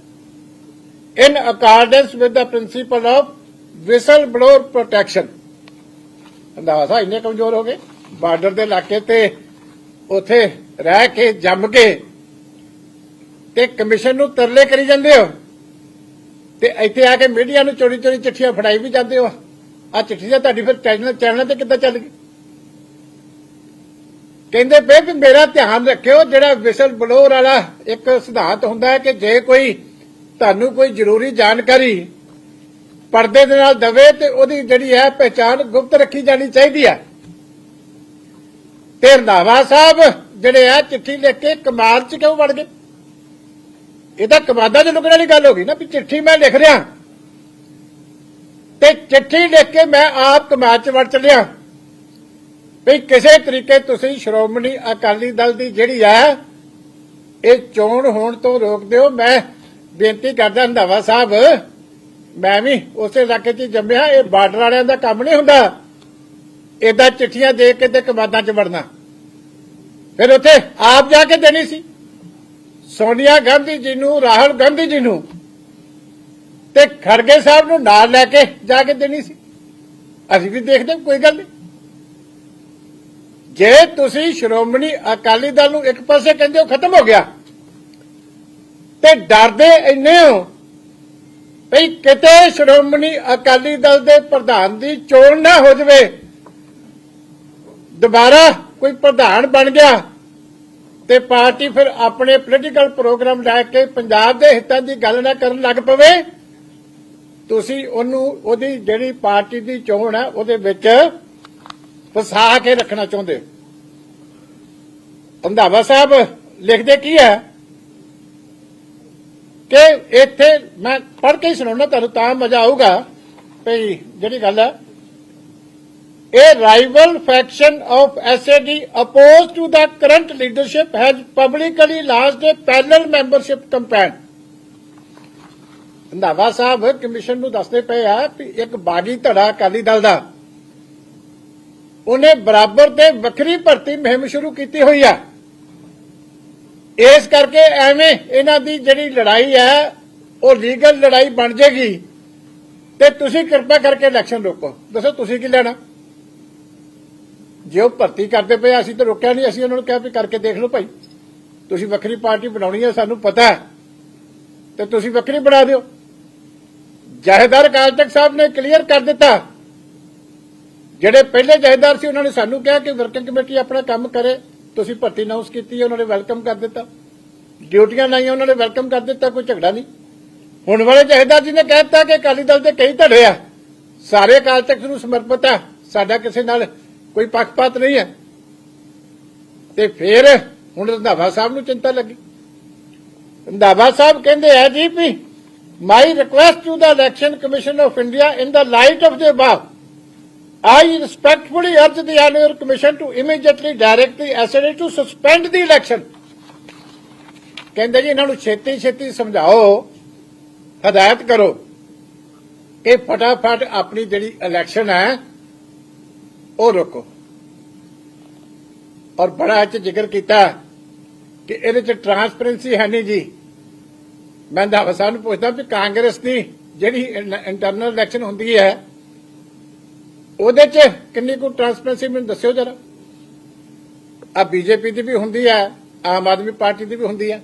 Speaker 3: in accordance with the principle of whistleblower protection. ਅੰਦਾਜ਼ਾ ਸਾਹਿਬ ਇੰਨੇ ਕਮਜ਼ੋਰ ਹੋ ਗਏ ਬਾਰਡਰ ਦੇ ਇਲਾਕੇ ਤੇ ਉਥੇ ਰਹਿ ਕੇ ਜੰਮ ਕੇ ਤੇ ਕਮਿਸ਼ਨ ਨੂੰ ਤਰਲੇ ਕਰੀ ਜਾਂਦੇ ਹੋ ਤੇ ਇੱਥੇ ਆ ਕੇ ਮੀਡੀਆ ਨੂੰ ਚੋਰੀ ਚੋਰੀ ਚਿੱਠੀਆਂ ਫੜਾਈ ਵੀ ਜਾਂਦੇ ਹੋ ਆ ਚਿੱਠੀ ਤਾਂ ਤੁਹਾਡੀ ਫਿਰ ਚੈਨਲ ਚੈਨਲ ਤੇ ਕਿੱਦਾਂ ਚੱਲ ਗਈ ਕਹਿੰਦੇ ਪਏ ਵੀ ਮੇਰਾ ਧਿਆਨ ਰੱਖਿਓ, ਜਿਹੜਾ ਵਿਸਲ ਬਲੋਰ ਵਾਲਾ ਇੱਕ ਸਿਧਾਂਤ ਹੁੰਦਾ ਹੈ ਕਿ ਜੇ ਕੋਈ ਤੁਹਾਨੂੰ ਕੋਈ ਜ਼ਰੂਰੀ ਜਾਣਕਾਰੀ ਪਰਦੇ ਦੇ ਨਾਲ ਦਵੇ ਤੇ ਉਹਦੀ ਜਿਹੜੀ ਹੈ ਪਹਿਚਾਣ ਗੁਪਤ ਰੱਖੀ ਜਾਣੀ ਚਾਹੀਦੀ ਹੈ। ਤੇ ਰੰਧਾਵਾ ਸਾਹਿਬ ਜਿਹੜੇ ਆ ਚਿੱਠੀ ਲਿਖ ਕੇ ਕਮਾਲ ਚ ਕਿਉਂ ਵੜ ਗਏ? ਇਹ ਤਾਂ ਕਮਾਦਾਂ ਚ ਲੁਕਣ ਵਾਲੀ ਗੱਲ ਹੋ ਗਈ ਨਾ ਵੀ ਚਿੱਠੀ ਮੈਂ ਲਿਖ ਰਿਹਾ। ਤੇ ਚਿੱਠੀ ਲਿਖ ਕੇ ਮੈਂ ਆਪ ਕਮਾਦ ਚ ਵੜ ਚੱਲਿਆ। ਵੀ ਕਿਸੇ ਤਰੀਕੇ ਤੁਸੀਂ ਸ਼੍ਰੋਮਣੀ ਅਕਾਲੀ ਦਲ ਦੀ ਜਿਹੜੀ ਹੈ ਇਹ ਚੋਣ ਹੋਣ ਤੋਂ ਰੋਕ ਦਿਓ। ਮੈਂ ਬੇਨਤੀ ਕਰਦਾ ਹੰਦਾਵਾ ਸਾਹਿਬ, ਮੈਂ ਵੀ ਉਸੇ ਇਲਾਕੇ 'ਚ ਜੰਮਿਆ, ਇਹ ਬਾਰਡਰ ਵਾਲਿਆਂ ਦਾ ਕੰਮ ਨਹੀਂ ਹੁੰਦਾ। ਏਦਾਂ ਚਿੱਠੀਆਂ ਦੇ ਕੇ ਤੇ ਕਮਾਦਾਂ 'ਚ ਵੜਨਾ। ਫਿਰ ਉੱਥੇ ਆਪ ਜਾ ਕੇ ਦੇਣੀ ਸੀ। ਸੋਨੀਆ ਗਾਂਧੀ ਜੀ ਨੂੰ, ਰਾਹੁਲ ਗਾਂਧੀ ਜੀ ਨੂੰ ਤੇ ਖੜਗੇ ਸਾਹਿਬ ਨੂੰ ਨਾਲ ਲੈ ਕੇ ਜਾ ਕੇ ਦੇਣੀ ਸੀ। ਅਸੀਂ ਵੀ ਦੇਖਦੇ ਕੋਈ ਗੱਲ ਨਹੀਂ। ਜੇ ਤੁਸੀਂ ਸ਼੍ਰੋਮਣੀ ਅਕਾਲੀ ਦਲ ਨੂੰ ਇੱਕ ਪਾਸੇ ਕਹਿੰਦੇ ਹੋ ਖਤਮ ਹੋ ਗਿਆ, ਤੇ ਡਰਦੇ ਇੰਨੇ ਹੋ ਭਈ ਕਿਤੇ ਸ਼੍ਰੋਮਣੀ ਅਕਾਲੀ ਦਲ ਦੇ ਪ੍ਰਧਾਨ ਦੀ ਚੋਣ ਨਾ ਹੋ ਜਾਵੇ, ਦੁਬਾਰਾ ਕੋਈ ਪ੍ਰਧਾਨ ਬਣ ਗਿਆ, ਤੇ ਪਾਰਟੀ ਫਿਰ ਆਪਣੇ ਪੋਲੀਟੀਕਲ ਪ੍ਰੋਗਰਾਮ ਲੈ ਕੇ ਪੰਜਾਬ ਦੇ ਹਿੱਤਾਂ ਦੀ ਗੱਲ ਨਾ ਕਰਨ ਲੱਗ ਪਵੇ, ਤੁਸੀਂ ਉਹਨੂੰ, ਉਹਦੀ ਜਿਹੜੀ ਪਾਰਟੀ ਦੀ ਚੋਣ ਹੈ ਉਹਦੇ ਵਿੱਚ ਫਸਾ ਕੇ ਰੱਖਣਾ ਚਾਹੁੰਦੇ ਅੰਧਾਵਾ ਸਾਹਿਬ ਲਿਖਦੇ ਕੀ ਹੈ ਕਿ ਇੱਥੇ ਮੈਂ ਪੜ੍ਹ ਕੇ ਹੀ ਸੁਣਾਉਣਾ ਤੁਹਾਨੂੰ ਤਾਂ ਮਜ਼ਾ ਆਊਗਾ ਭਈ ਜਿਹੜੀ ਗੱਲ ਹੈ A rival faction of SAD opposed to the current leadership has publicly launched a parallel membership campaign. Randhawa Sahib commission ਨੂੰ ਦੱਸਦੇ ਪਏ ਆ ਕਿ ਇੱਕ ਬਾਗੀ ਧੜਾ ਅਕਾਲੀ ਦਲ ਦਾ ਉਹਨੇ ਬਰਾਬਰ ਤੇ ਵੱਖਰੀ ਭਰਤੀ ਮੁਹਿੰਮ ਸ਼ੁਰੂ ਕੀਤੀ ਹੋਈ ਆ। ਇਸ ਕਰਕੇ ਐਵੇਂ ਇਹਨਾਂ ਦੀ ਜਿਹੜੀ ਲੜਾਈ ਹੈ, ਉਹ ਲੀਗਲ ਲੜਾਈ ਬਣ ਜੇਗੀ ਤੇ ਤੁਸੀਂ ਕਿਰਪਾ ਕਰਕੇ ਇਲੈਕਸ਼ਨ ਰੋਕੋ। ਦੱਸੋ ਤੁਸੀਂ ਕੀ ਲੈਣਾ? ਜੇ ਉਹ ਭਰਤੀ ਕਰਦੇ ਪਏ ਅਸੀਂ ਤਾਂ ਰੋਕਿਆ ਨਹੀਂ। ਅਸੀਂ ਉਹਨਾਂ ਨੂੰ ਕਿਹਾ ਵੀ ਕਰਕੇ ਦੇਖ ਲਓ ਭਾਈ। ਤੁਸੀਂ ਵੱਖਰੀ ਪਾਰਟੀ ਬਣਾਉਣੀ ਹੈ ਸਾਨੂੰ ਪਤਾ ਹੈ। ਤੇ ਤੁਸੀਂ ਵੱਖਰੀ ਬਣਾ ਦਿਓ। ਜਹੇਦਾਰ ਅਕਾਲ ਤਖਤ ਸਾਹਿਬ ਨੇ ਕਲੀਅਰ ਕਰ ਦਿੱਤਾ। ਜਿਹੜੇ ਪਹਿਲੇ ਜਹੇਦਾਰ ਸੀ, ਉਹਨਾਂ ਨੇ ਸਾਨੂੰ ਕਿਹਾ ਕਿ ਵਰਕਿੰਗ ਕਮੇਟੀ ਆਪਣਾ ਕੰਮ ਕਰੇ। ਤੁਸੀਂ ਭਰਤੀ ਅਨਾਉਂਸ ਕੀਤੀ ਹੈ ਉਹਨਾਂ ਨੇ ਵੈਲਕਮ ਕਰ ਦਿੱਤਾ। ਡਿਊਟੀਆਂ ਲਾਈਆਂ, ਉਹਨਾਂ ਨੇ ਵੈਲਕਮ ਕਰ ਦਿੱਤਾ, ਕੋਈ ਝਗੜਾ ਨਹੀਂ। ਹੁਣ ਵਾਲੇ ਜਹੇਦਾਰ ਜੀ ਨੇ ਕਹਿ ਦਿੱਤਾ ਕਿ ਅਕਾਲੀ ਦਲ ਦੇ ਕਈ ਧੜੇ ਆ। ਸਾਰੇ ਅਕਾਲ ਤਖਤ ਨੂੰ ਸਮਰਪਿਤ ਆ। ਸਾਡਾ ਕਿਸੇ ਨਾਲ ਕੋਈ ਪੱਖਪਾਤ ਨਹੀਂ ਹੈ। ਤੇ ਫਿਰ ਹੁਣ ਰੰਧਾਵਾ ਸਾਹਿਬ ਨੂੰ ਚਿੰਤਾ ਲੱਗੀ। ਰੰਧਾਵਾ ਸਾਹਿਬ ਕਹਿੰਦੇ ਆ ਜੀ ਵੀ my request to the election commission of India in the light of the above I respectfully urge the annual commission to immediately direct the SNA to suspend the election. ਕਹਿੰਦੇ ਜੀ ਇਹਨਾਂ ਨੂੰ ਛੇਤੀ ਛੇਤੀ ਸਮਝਾਓ, ਹਦਾਇਤ ਕਰੋ ਕਿ ਫਟਾਫਟ ਆਪਣੀ ਜਿਹੜੀ ਇਲੈਕਸ਼ਨ ਹੈ, ਉਹ ਰੋਕੋ ਔਰ ਬੜਾ ਇਹ ਜ਼ਿਕਰ ਕੀਤਾ ਕਿ ਇਹਦੇ ਚ ਟਰਾਂਸਪੇਰੈਂਸੀ ਹੈ ਨਹੀਂ ਜੀ ਮੈਂ ਦਾ ਸਾਹਿਬ ਪੁੱਛਦਾ ਵੀ ਕਾਂਗਰਸ ਦੀ ਜਿਹੜੀ ਇੰਟਰਨਲ ਇਲੈਕਸ਼ਨ ਹੁੰਦੀ ਹੈ ਉਹਦੇ ਚ ਕਿੰਨੀ ਕੁ ਟਰਾਂਸਪੇਰੈਂਸੀ ਮੈਨੂੰ ਦੱਸਿਓ ਜਰਾ। ਆ ਬੀਜੇਪੀ ਦੀ ਵੀ ਹੁੰਦੀ ਹੈ ਆਮ ਆਦਮੀ ਪਾਰਟੀ ਦੀ ਵੀ ਹੁੰਦੀ ਹੈ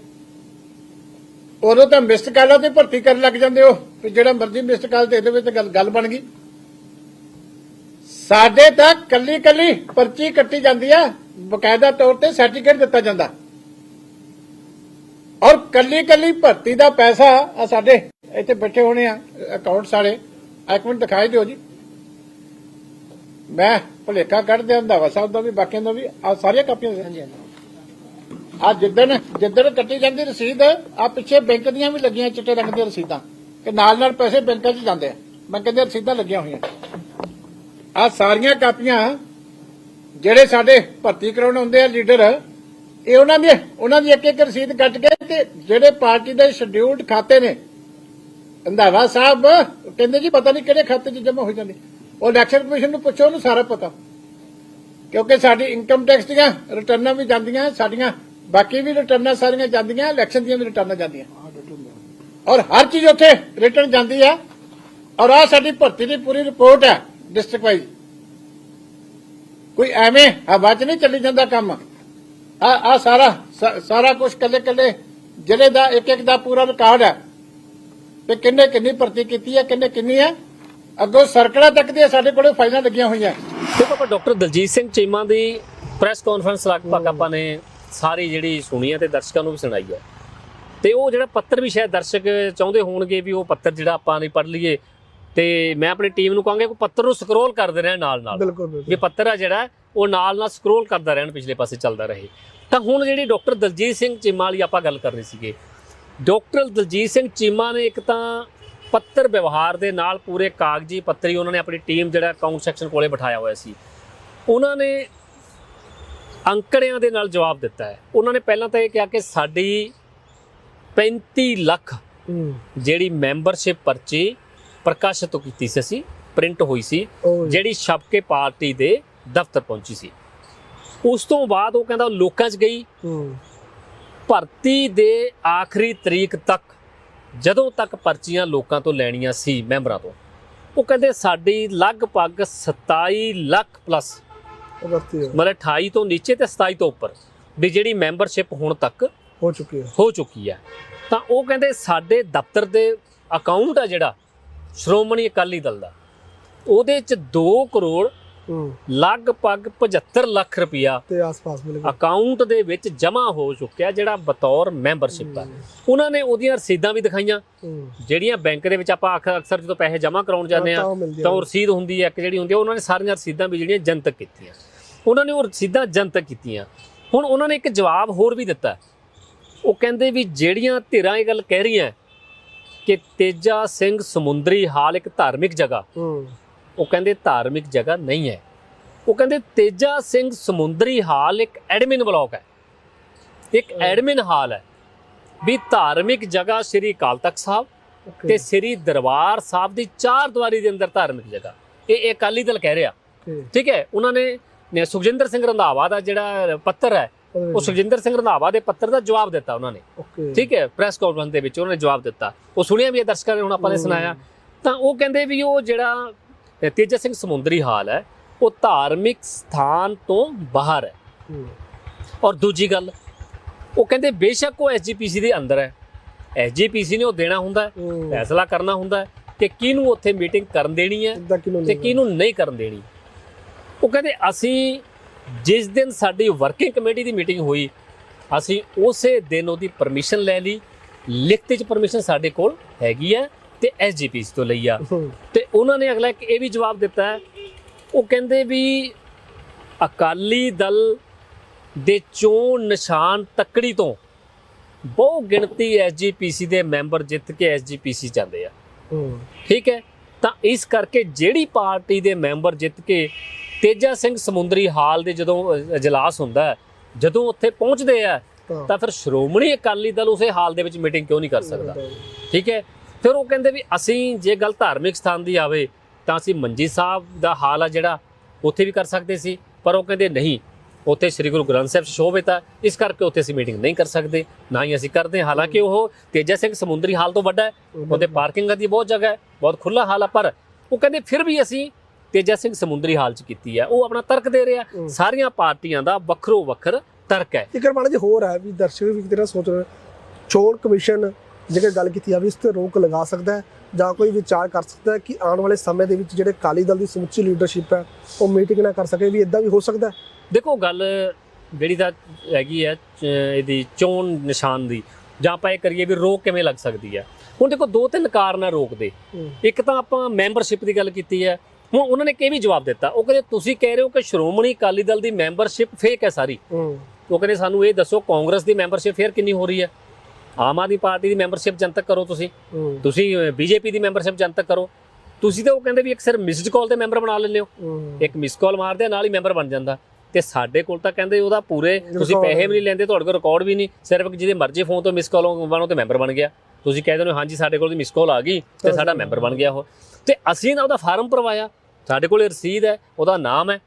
Speaker 3: ਉਦੋਂ ਤਾਂ ਮਿਸਡ ਕਾਲਾਂ ਤੇ ਭਰਤੀ ਕਰਨ ਲੱਗ ਜਾਂਦੇ ਹੋ ਵੀ ਜਿਹੜਾ ਮਰਜ਼ੀ ਮਿਸਡ ਕਾਲ ਦੇ ਦੇਵੇ ਤੇ ਗੱਲ ਬਣ ਗਈ। ਸਾਡੇ ਤਾਂ ਕੱਲੀ ਕੱਲੀ ਪਰਚੀ ਕੱਟੀ ਜਾਂਦੀ ਆ, ਬਕਾਇਦਾ ਤੌਰ ਤੇ ਸਰਟੀਫਿਕੇਟ ਦਿੱਤਾ ਜਾਂਦਾ। ਔਰ ਕੱਲੀ ਕੱਲੀ ਭਰਤੀ ਦਾ ਪੈਸਾ ਆ ਸਾਡੇ ਇੱਥੇ ਬੈਠੇ ਹੋਣੇ ਆ ਅਕਾਊਂਟ ਸਾਰੇ ਆਹ ਇੱਕ ਮਿੰਟ ਦਿਖਾਈ ਦਿਓ ਜੀ। ਮੈਂ ਭੁਲੇਖਾ ਕੱਢ ਦੇ ਹੰਦਾਵਾ ਸਾਹਿਬ ਦਾ ਵੀ ਬਾਕੀਆਂ ਦਾ ਵੀ ਆ ਸਾਰੀਆਂ ਕਾਪੀਆਂ ਹਾਂਜੀ ਆ ਜਿੱਦਣ ਜਿੱਦਣ ਕੱਟੀ ਜਾਂਦੀ ਰਸੀਦ ਆ ਪਿੱਛੇ ਬੈਂਕ ਦੀਆਂ ਵੀ ਲੱਗੀਆਂ ਚਿੱਟੇ ਰੰਗ ਦੀਆਂ ਰਸੀਦਾਂ ਕਿ ਨਾਲ ਨਾਲ ਪੈਸੇ ਬੈਂਕਾਂ 'ਚ ਜਾਂਦੇ ਆ। ਮੈਂ ਕਹਿੰਦੇ ਰਸੀਦਾਂ ਲੱਗੀਆਂ ਹੋਈਆਂ। ਆ ਸਾਰੀਆਂ ਕਾਪੀਆਂ ਜਿਹੜੇ ਸਾਡੇ ਭਰਤੀ ਕਰਾਉਣ ਹੁੰਦੇ ਆ ਲੀਡਰ ਇਹ ਉਹਨਾਂ ਦੀ ਉਹਨਾਂ ਦੀ ਇੱਕ ਇੱਕ ਰਸੀਦ ਕੱਟ ਕੇ ਤੇ ਜਿਹੜੇ ਪਾਰਟੀ ਦੇ ਸ਼ਡਿਊਲਡ ਖਾਤੇ ਨੇ ਅੰਧਾਵਾ ਸਾਹਿਬ ਕਹਿੰਦੇ ਜੀ ਪਤਾ ਨਹੀਂ ਕਿਹੜੇ ਖਾਤੇ 'ਚ ਜਮ੍ਹਾਂ ਹੋ ਜਾਂਦੇ। ਉਹ ਇਲੈਕਸ਼ਨ ਕਮਿਸ਼ਨ ਨੂੰ ਪੁੱਛੋ, ਉਹਨੂੰ ਸਾਰਾ ਪਤਾ। ਕਿਉਂਕਿ ਸਾਡੀ ਇਨਕਮ ਟੈਕਸ ਦੀਆਂ ਰਿਟਰਨਾਂ ਵੀ ਜਾਂਦੀਆਂ, ਸਾਡੀਆਂ ਬਾਕੀ ਵੀ ਰਿਟਰਨਾਂ ਸਾਰੀਆਂ ਜਾਂਦੀਆਂ ਇਲੈਕਸ਼ਨ ਦੀਆਂ ਵੀ ਰਿਟਰਨਾਂ ਜਾਂਦੀਆਂ। ਔਰ ਹਰ ਚੀਜ਼ ਉੱਥੇ ਰਿਟਰਨ ਜਾਂਦੀ ਆ। ਔਰ ਆ ਸਾਡੀ ਭਰਤੀ ਦੀ ਪੂਰੀ ਰਿਪੋਰਟ ਹੈ ਡਿਸਟ੍ਰਿਕਟ ਵਾਈਜ਼ ਕੋਈ ਐਵੇਂ ਹਵਾ 'ਚ ਨਹੀਂ ਚੱਲੀ ਜਾਂਦਾ ਕੰਮ। ਆ ਆ ਸਾਰਾ, ਸਾ- ਸਾਰਾ ਕੁਝ ਕੱਲੇ ਕੱਲੇ ਜ਼ਿਲ੍ਹੇ ਦਾ ਇੱਕ ਇੱਕ ਦਾ ਪੂਰਾ ਰਿਕਾਰਡ ਹੈ ਤੇ ਕਿੰਨੇ ਕਿੰਨੀ ਭਰਤੀ ਕੀਤੀ ਹੈ ਕਿੰਨੇ ਕਿੰਨੀ ਹੈ ਅੱਗੋਂ ਸਰਕਲਾਂ ਤੱਕ ਦੀਆਂ ਸਾਡੇ ਕੋਲੇ ਫਾਈਲਾਂ ਲੱਗੀਆਂ ਹੋਈਆਂ।
Speaker 2: ਦੇਖੋ ਆਪਾਂ ਡਾਕਟਰ ਦਲਜੀਤ ਸਿੰਘ ਚੀਮਾ ਦੀ ਪ੍ਰੈਸ ਕਾਨਫਰੰਸ ਲਗਭਗ ਆਪਾਂ ਨੇ ਸਾਰੀ ਜਿਹੜੀ ਸੁਣੀ ਹੈ ਤੇ ਦਰਸ਼ਕਾਂ ਨੂੰ ਵੀ ਸੁਣਾਈ ਹੈ। ਤੇ ਉਹ ਜਿਹੜਾ ਪੱਤਰ ਵੀ ਸ਼ਾਇਦ ਦਰਸ਼ਕ ਚਾਹੁੰਦੇ ਹੋਣਗੇ ਵੀ ਉਹ ਪੱਤਰ ਜਿਹੜਾ ਆਪਾਂ ਨੇ ਪੜ੍ਹ ਲਈਏ ਤੇ ਮੈਂ ਆਪਣੀ ਟੀਮ ਨੂੰ ਕਹਾਂਗਾ ਕਿ ਪੱਤਰ ਨੂੰ ਸਕਰੋਲ ਕਰਦੇ ਰਹਿਣ ਨਾਲ ਨਾਲ।
Speaker 1: ਬਿਲਕੁਲ
Speaker 2: ਵੀ
Speaker 1: ਬਿਲਕੁਲ
Speaker 2: ਪੱਤਰ ਆ ਜਿਹੜਾ ਉਹ ਨਾਲ ਨਾਲ ਸਕਰੋਲ ਕਰਦਾ ਰਹਿਣ ਪਿਛਲੇ ਪਾਸੇ ਚੱਲਦਾ ਰਹੇ। ਤਾਂ ਹੁਣ ਜਿਹੜੀ ਡਾਕਟਰ ਦਲਜੀਤ ਸਿੰਘ ਚੀਮਾ ਵਾਲੀ ਆਪਾਂ ਗੱਲ ਕਰਨੀ ਸੀਗੇ। ਡਾਕਟਰ ਦਲਜੀਤ ਸਿੰਘ ਚੀਮਾ ਨੇ ਇੱਕ ਤਾਂ ਪੱਤਰ ਵਿਵਹਾਰ ਦੇ ਨਾਲ ਪੂਰੇ ਕਾਗਜ਼ੀ ਪੱਤਰੀ ਉਹਨਾਂ ਨੇ ਆਪਣੀ ਟੀਮ ਜਿਹੜਾ ਅਕਾਊਂਟ ਸੈਕਸ਼ਨ ਕੋਲੇ ਬਿਠਾਇਆ ਹੋਇਆ ਸੀ। ਉਹਨਾਂ ਨੇ ਅੰਕੜਿਆਂ ਦੇ ਨਾਲ ਜਵਾਬ ਦਿੱਤਾ ਹੈ। ਉਹਨਾਂ ਨੇ ਪਹਿਲਾਂ ਤਾਂ ਇਹ ਕਿਹਾ ਕਿ ਸਾਡੀ 35 ਲੱਖ ਜਿਹੜੀ ਮੈਂਬਰਸ਼ਿਪ ਪਰਚੀ ਪ੍ਰਕਾਸ਼ਿਤ ਕੀਤੀ ਸੀ ਅਸੀਂ ਪ੍ਰਿੰਟ ਹੋਈ ਸੀ ਜਿਹੜੀ ਛਪ ਕੇ ਪਾਰਟੀ ਦੇ ਦਫ਼ਤਰ ਪਹੁੰਚੀ ਸੀ। ਉਸ ਤੋਂ ਬਾਅਦ ਉਹ ਕਹਿੰਦਾ ਲੋਕਾਂ 'ਚ ਗਈ। ਭਰਤੀ ਦੇ ਆਖਰੀ ਤਰੀਕ ਤੱਕ ਜਦੋਂ ਤੱਕ ਪਰਚੀਆਂ ਲੋਕਾਂ ਤੋਂ ਲੈਣੀਆਂ ਸੀ ਮੈਂਬਰਾਂ ਤੋਂ। ਉਹ ਕਹਿੰਦੇ ਸਾਡੀ ਲਗਭਗ 27 ਲੱਖ ਪਲੱਸ ਮਤਲਬ 28 ਤੋਂ ਨੀਚੇ ਤੇ 27 ਤੋਂ ਉੱਪਰ ਵੀ ਜਿਹੜੀ ਮੈਂਬਰਸ਼ਿਪ ਹੁਣ ਤੱਕ
Speaker 1: ਹੋ ਚੁੱਕੀ ਹੈ।
Speaker 2: ਹੋ ਚੁੱਕੀ ਹੈ। ਤਾਂ ਉਹ ਕਹਿੰਦੇ ਸਾਡੇ ਦਫ਼ਤਰ ਦੇ ਅਕਾਊਂਟ ਆ ਜਿਹੜਾ ਸ਼੍ਰੋਮਣੀ ਅਕਾਲੀ ਦਲ ਦਾ ਉਹਦੇ ਚ 2 ਕਰੋੜ ਲਗਭਗ 75 ਲੱਖ ਰੁਪਇਆ
Speaker 1: ਤੇ ਆਸ-ਪਾਸ ਮਿਲ ਗਿਆ।
Speaker 2: ਅਕਾਊਂਟ ਦੇ ਵਿੱਚ ਜਮ੍ਹਾਂ ਹੋ ਚੁੱਕਿਆ ਜਿਹੜਾ ਬਤੌਰ ਮੈਂਬਰਸ਼ਿਪ ਦਾ ਉਹਨਾਂ ਨੇ ਉਹਦੀਆਂ ਰਸੀਦਾਂ ਵੀ ਦਿਖਾਈਆਂ ਜਿਹੜੀਆਂ ਬੈਂਕ ਦੇ ਵਿੱਚ ਆਪਾਂ ਅਕ- ਅਕਸਰ ਜਦੋਂ ਪੈਸੇ ਜਮ੍ਹਾਂ ਕਰਾਉਣ ਜਾਂਦੇ ਆ ਤਾਂ। ਉਹ ਰਸੀਦ ਹੁੰਦੀ ਹੈ ਇੱਕ ਜਿਹੜੀ ਹੁੰਦੀ ਹੈ ਉਹਨਾਂ ਨੇ ਸਾਰੀਆਂ ਰਸੀਦਾਂ ਵੀ ਜਿਹੜੀਆਂ ਜਨਤਕ ਕੀਤੀਆਂ। ਉਹਨਾਂ ਨੇ ਉਹ ਰਸੀਦਾਂ ਜਨਤਕ ਕੀਤੀਆਂ। ਹੁਣ ਉਹਨਾਂ ਨੇ ਇੱਕ ਜਵਾਬ ਹੋਰ ਵੀ ਦਿੱਤਾ। ਉਹ ਕਹਿੰਦੇ ਵੀ ਜਿਹੜੀਆਂ ਧਿਰਾਂ ਇਹ ਗੱਲ ਕਹਿ ਰਹੀਆਂ ਕਿ ਤੇਜਾ ਸਿੰਘ ਸਮੁੰਦਰੀ ਹਾਲ ਇੱਕ ਧਾਰਮਿਕ ਜਗ੍ਹਾ। ਉਹ ਕਹਿੰਦੇ ਧਾਰਮਿਕ ਜਗ੍ਹਾ ਨਹੀਂ ਹੈ। ਉਹ ਕਹਿੰਦੇ ਤੇਜਾ ਸਿੰਘ ਸਮੁੰਦਰੀ ਹਾਲ ਇੱਕ ਐਡਮਿਨ ਬਲਾਕ ਹੈ। ਇੱਕ ਐਡਮਿਨ ਹਾਲ ਹੈ ਵੀ ਧਾਰਮਿਕ ਜਗ੍ਹਾ ਸ੍ਰੀ ਅਕਾਲ ਤਖਤ ਸਾਹਿਬ ਤੇ ਸ੍ਰੀ ਦਰਬਾਰ ਸਾਹਿਬ ਦੀ ਚਾਰ ਦੀਵਾਰੀ ਦੇ ਅੰਦਰ ਧਾਰਮਿਕ ਜਗ੍ਹਾ। ਇਹ ਅਕਾਲੀ ਦਲ ਕਹਿ ਰਿਹਾ। ਠੀਕ ਹੈ ਉਹਨਾਂ ਨੇ ਸੁਖਜਿੰਦਰ ਸਿੰਘ ਰੰਧਾਵਾ ਦਾ ਜਿਹੜਾ ਪੱਤਰ ਹੈ ਉਹ। ਸੁਖਜਿੰਦਰ ਸਿੰਘ ਰੰਧਾਵਾ ਦੇ ਪੱਤਰ ਦਾ ਜਵਾਬ ਦਿੱਤਾ ਉਹਨਾਂ ਨੇ। ਠੀਕ ਹੈ ਪ੍ਰੈਸ ਕਾਨਫਰੰਸ ਦੇ ਵਿੱਚ ਉਹਨਾਂ ਨੇ ਜਵਾਬ ਦਿੱਤਾ। ਉਹ ਸੁਣਿਆ ਵੀ ਇਹ ਦਰਸ਼ਕਾਂ ਨੇ ਹੁਣ ਆਪਾਂ ਨੇ। ਸੁਣਾਇਆ। ਤਾਂ ਉਹ ਕਹਿੰਦੇ ਵੀ ਉਹ ਜਿਹੜਾ ਤੇਜਾ ਸਿੰਘ ਸਮੁੰਦਰੀ ਹਾਲ ਹੈ। ਉਹ ਧਾਰਮਿਕ ਸਥਾਨ ਤੋਂ ਬਾਹਰ ਹੈ। ਔਰ ਦੂਜੀ ਗੱਲ ਉਹ ਕਹਿੰਦੇ ਬੇਸ਼ੱਕ ਉਹ ਐਸਜੀਪੀਸੀ ਦੇ ਅੰਦਰ ਹੈ। ਐਸਜੀਪੀਸੀ ਨੇ ਉਹ ਦੇਣਾ ਹੁੰਦਾ ਫੈਸਲਾ ਕਰਨਾ ਹੁੰਦਾ ਹੈ ਕਿ ਕਿਹਨੂੰ ਉੱਥੇ ਮੀਟਿੰਗ ਕਰਨ ਦੇਣੀ ਹੈ ਤੇ ਕਿਹਨੂੰ ਨਹੀਂ ਕਰਨ ਦੇਣੀ। ਉਹ ਕਹਿੰਦੇ ਅਸੀਂ ਜਿਸ ਦਿਨ ਸਾਡੀ ਵਰਕਿੰਗ ਕਮੇਟੀ ਦੀ ਮੀਟਿੰਗ ਹੋਈ ਅਸੀਂ ਉਸੇ ਦਿਨ ਉਹਦੀ ਪਰਮਿਸ਼ਨ ਲੈ ਲਈ। ਲਿਖਤ 'ਚ ਪਰਮਿਸ਼ਨ ਸਾਡੇ ਕੋਲ ਹੈਗੀ ਹੈ। ਤੇ ਐਸਜੀਪੀਸੀ ਤੋਂ ਲਈ ਆ। ਤੇ ਉਹਨਾਂ ਨੇ ਅਗਲਾ ਇੱਕ ਇਹ ਵੀ ਜਵਾਬ ਦਿੱਤਾ ਹੈ ਉਹ ਕਹਿੰਦੇ ਵੀ ਅਕਾਲੀ ਦਲ ਦੇ ਚੋਣ ਨਿਸ਼ਾਨ ਤੱਕੜੀ ਤੋਂ ਬਹੁ ਗਿਣਤੀ ਐਸਜੀਪੀਸੀ ਦੇ ਮੈਂਬਰ ਜਿੱਤ ਕੇ ਐਸਜੀਪੀਸੀ ਜਾਂਦੇ ਆ। ਠੀਕ ਹੈ? ਤਾਂ ਇਸ ਕਰਕੇ ਜਿਹੜੀ ਪਾਰਟੀ ਦੇ ਮੈਂਬਰ ਜਿੱਤ ਕੇ ਤੇਜਾ ਸਿੰਘ ਸਮੁੰਦਰੀ ਹਾਲ ਦੇ ਜਦੋਂ ਇਜਲਾਸ ਹੁੰਦਾ ਹੈ ਜਦੋਂ ਉੱਥੇ ਪਹੁੰਚਦੇ ਆ
Speaker 1: ਤਾਂ
Speaker 2: ਫਿਰ ਸ਼੍ਰੋਮਣੀ ਅਕਾਲੀ ਦਲ ਉਸੇ ਹਾਲ ਦੇ ਵਿੱਚ ਮੀਟਿੰਗ ਕਿਉਂ ਨਹੀਂ ਕਰ ਸਕਦਾ? ਠੀਕ ਹੈ? ਫਿਰ ਉਹ ਕਹਿੰਦੇ ਵੀ ਅਸੀਂ ਜੇ ਗੱਲ ਧਾਰਮਿਕ ਸਥਾਨ ਦੀ ਆਵੇ ਤਾਂ ਅਸੀਂ ਮੰਜੀ ਸਾਹਿਬ ਦਾ ਹਾਲ ਆ ਜਿਹੜਾ ਉੱਥੇ ਵੀ ਕਰ ਸਕਦੇ ਸੀ ਪਰ ਉਹ ਕਹਿੰਦੇ ਨਹੀਂ ਉੱਥੇ ਸ੍ਰੀ ਗੁਰੂ ਗ੍ਰੰਥ ਸਾਹਿਬ ਸ਼ੋਭਿਤ ਹੈ ਇਸ ਕਰਕੇ ਉੱਥੇ ਅਸੀਂ ਮੀਟਿੰਗ ਨਹੀਂ ਕਰ ਸਕਦੇ ਨਾ ਹੀ ਅਸੀਂ ਕਰਦੇ। ਹਾਲਾਂਕਿ ਉਹ ਤੇਜਾ ਸਿੰਘ ਸਮੁੰਦਰੀ ਹਾਲ ਤੋਂ ਵੱਡਾ ਹੈ ਉਹਦੇ ਪਾਰਕਿੰਗ ਦੀ ਬਹੁਤ ਜਗ੍ਹਾ ਹੈ ਬਹੁਤ ਖੁੱਲਾ ਹਾਲ ਆ ਪਰ ਉਹ ਕਹਿੰਦੇ ਫਿਰ ਵੀ ਅਸੀਂ ਤੇਜਾ ਸਿੰਘ ਸਮੁੰਦਰੀ ਹਾਲ 'ਚ ਕੀਤੀ ਹੈ ਉਹ ਆਪਣਾ ਤਰਕ ਦੇ ਰਿਹਾ। ਸਾਰੀਆਂ ਪਾਰਟੀਆਂ ਦਾ ਵੱਖਰੋ ਵੱਖਰ ਤਰਕ ਹੈ
Speaker 1: ਇੱਕ ਰਮਾਣਾ ਜੀ ਹੋਰ ਹੈ ਵੀ ਦਰਸ਼ਕ ਵੀ ਕਿਤੇ ਨਾ ਸੋਚ ਰਹੇ ਚੋਣ ਕਮਿਸ਼ਨ ਜੇਕਰ ਗੱਲ ਕੀਤੀ ਜਾਵੇ ਇਸ ਤੇ ਰੋਕ ਲਗਾ ਸਕਦਾ ਹੈ ਜਾਂ ਕੋਈ ਵਿਚਾਰ ਕਰ ਸਕਦਾ ਹੈ ਕਿ ਆਉਣ ਵਾਲੇ ਸਮੇਂ ਦੇ ਵਿੱਚ ਜਿਹੜੇ ਅਕਾਲੀ ਦਲ ਦੀ ਸਮੁੱਚੀ ਲੀਡਰਸ਼ਿਪ ਹੈ ਉਹ ਮੀਟਿੰਗ ਨਾ ਕਰ ਸਕੇ ਵੀ ਇਦਾਂ ਵੀ ਹੋ ਸਕਦਾ
Speaker 2: ਦੇਖੋ ਗੱਲ ਜਿਹੜੀ ਤਾਂ ਹੈਗੀ ਹੈ ਇਹਦੀ ਚੋਣ ਨਿਸ਼ਾਨ ਦੀ ਜਾਂ ਆਪਾਂ ਇਹ ਕਰੀਏ ਵੀ ਰੋਕ ਕਿਵੇਂ ਲੱਗ ਸਕਦੀ ਹੈ? ਹੁਣ ਦੇਖੋ ਦੋ ਤਿੰਨ ਕਾਰਨ ਆ ਰੋਕ ਦੇ। ਇੱਕ ਤਾਂ ਆਪਾਂ ਮੈਂਬਰਸ਼ਿਪ ਦੀ ਗੱਲ ਕੀਤੀ ਹੈ। ਹੁਣ ਉਹਨਾਂ ਨੇ ਇਹ ਵੀ ਜਵਾਬ ਦਿੱਤਾ? ਉਹ ਕਹਿੰਦੇ ਤੁਸੀਂ ਕਹਿ ਰਹੇ ਹੋ ਕਿ ਸ਼੍ਰੋਮਣੀ ਅਕਾਲੀ ਦਲ ਦੀ ਮੈਂਬਰਸ਼ਿਪ ਫੇਕ ਹੈ ਸਾਰੀ। ਉਹ ਕਹਿੰਦੇ ਸਾਨੂੰ ਇਹ ਦੱਸੋ ਕਾਂਗਰਸ ਦੀ ਮੈਂਬਰਸ਼ਿਪ ਫੇਰ ਕਿੰਨੀ ਹੋ ਰਹੀ ਹੈ? ਆਮ ਆਦਮੀ ਪਾਰਟੀ ਦੀ ਮੈਂਬਰਸ਼ਿਪ ਜਨਤਕ ਕਰੋ ਤੁਸੀਂ। ਤੁਸੀਂ ਬੀਜੇਪੀ ਦੀ ਮੈਂਬਰਸ਼ਿਪ ਜਨਤਕ ਕਰੋ। ਤੁਸੀਂ ਤਾਂ ਉਹ ਕਹਿੰਦੇ ਵੀ ਇੱਕ ਸਿਰ ਮਿਸਡ ਕਾਲ ਤੇ ਮੈਂਬਰ ਬਣਾ ਲੈਂਦੇ ਹੋ। ਇੱਕ ਮਿਸ ਕਾਲ ਮਾਰਦੇ ਆ, ਨਾਲ ਹੀ ਮੈਂਬਰ ਬਣ ਜਾਂਦਾ। ਤੇ ਸਾਡੇ ਕੋਲ ਤਾਂ ਕਹਿੰਦੇ ਉਹਦਾ ਪੂਰੇ ਤੁਸੀਂ ਪੈਸੇ ਵੀ ਨਹੀਂ ਲੈਂਦੇ ਤੁਹਾਡੇ ਕੋਲ ਰਿਕਾਰਡ ਵੀ ਨਹੀਂ। ਸਿਰਫ ਜਿਹਦੇ ਮਰਜ਼ੀ ਫੋਨ ਤੋਂ ਮਿਸ ਕਾਲ ਬਣੋ ਤੇ ਮੈਂਬਰ ਬਣ ਗਿਆ। ਤੁਸੀਂ ਕਹਿ ਦਿੰਦੇ ਹੋ ਹਾਂਜੀ ਸਾਡੇ ਕੋਲ ਮਿਸ ਕਾਲ ਆ ਗਈ ਤੇ ਸਾਡਾ ਮੈਂਬਰ ਬਣ ਗਿਆ ਉਹ। ਤੇ ਅਸੀਂ ਨਾ ਉਹਦਾ ਫਾਰਮ ਭਰਵਾਇਆ। ਸਾਡੇ ਕੋਲ ਰਸੀਦ ਹੈ ਉਹਦਾ ਨਾਮ ਹੈ।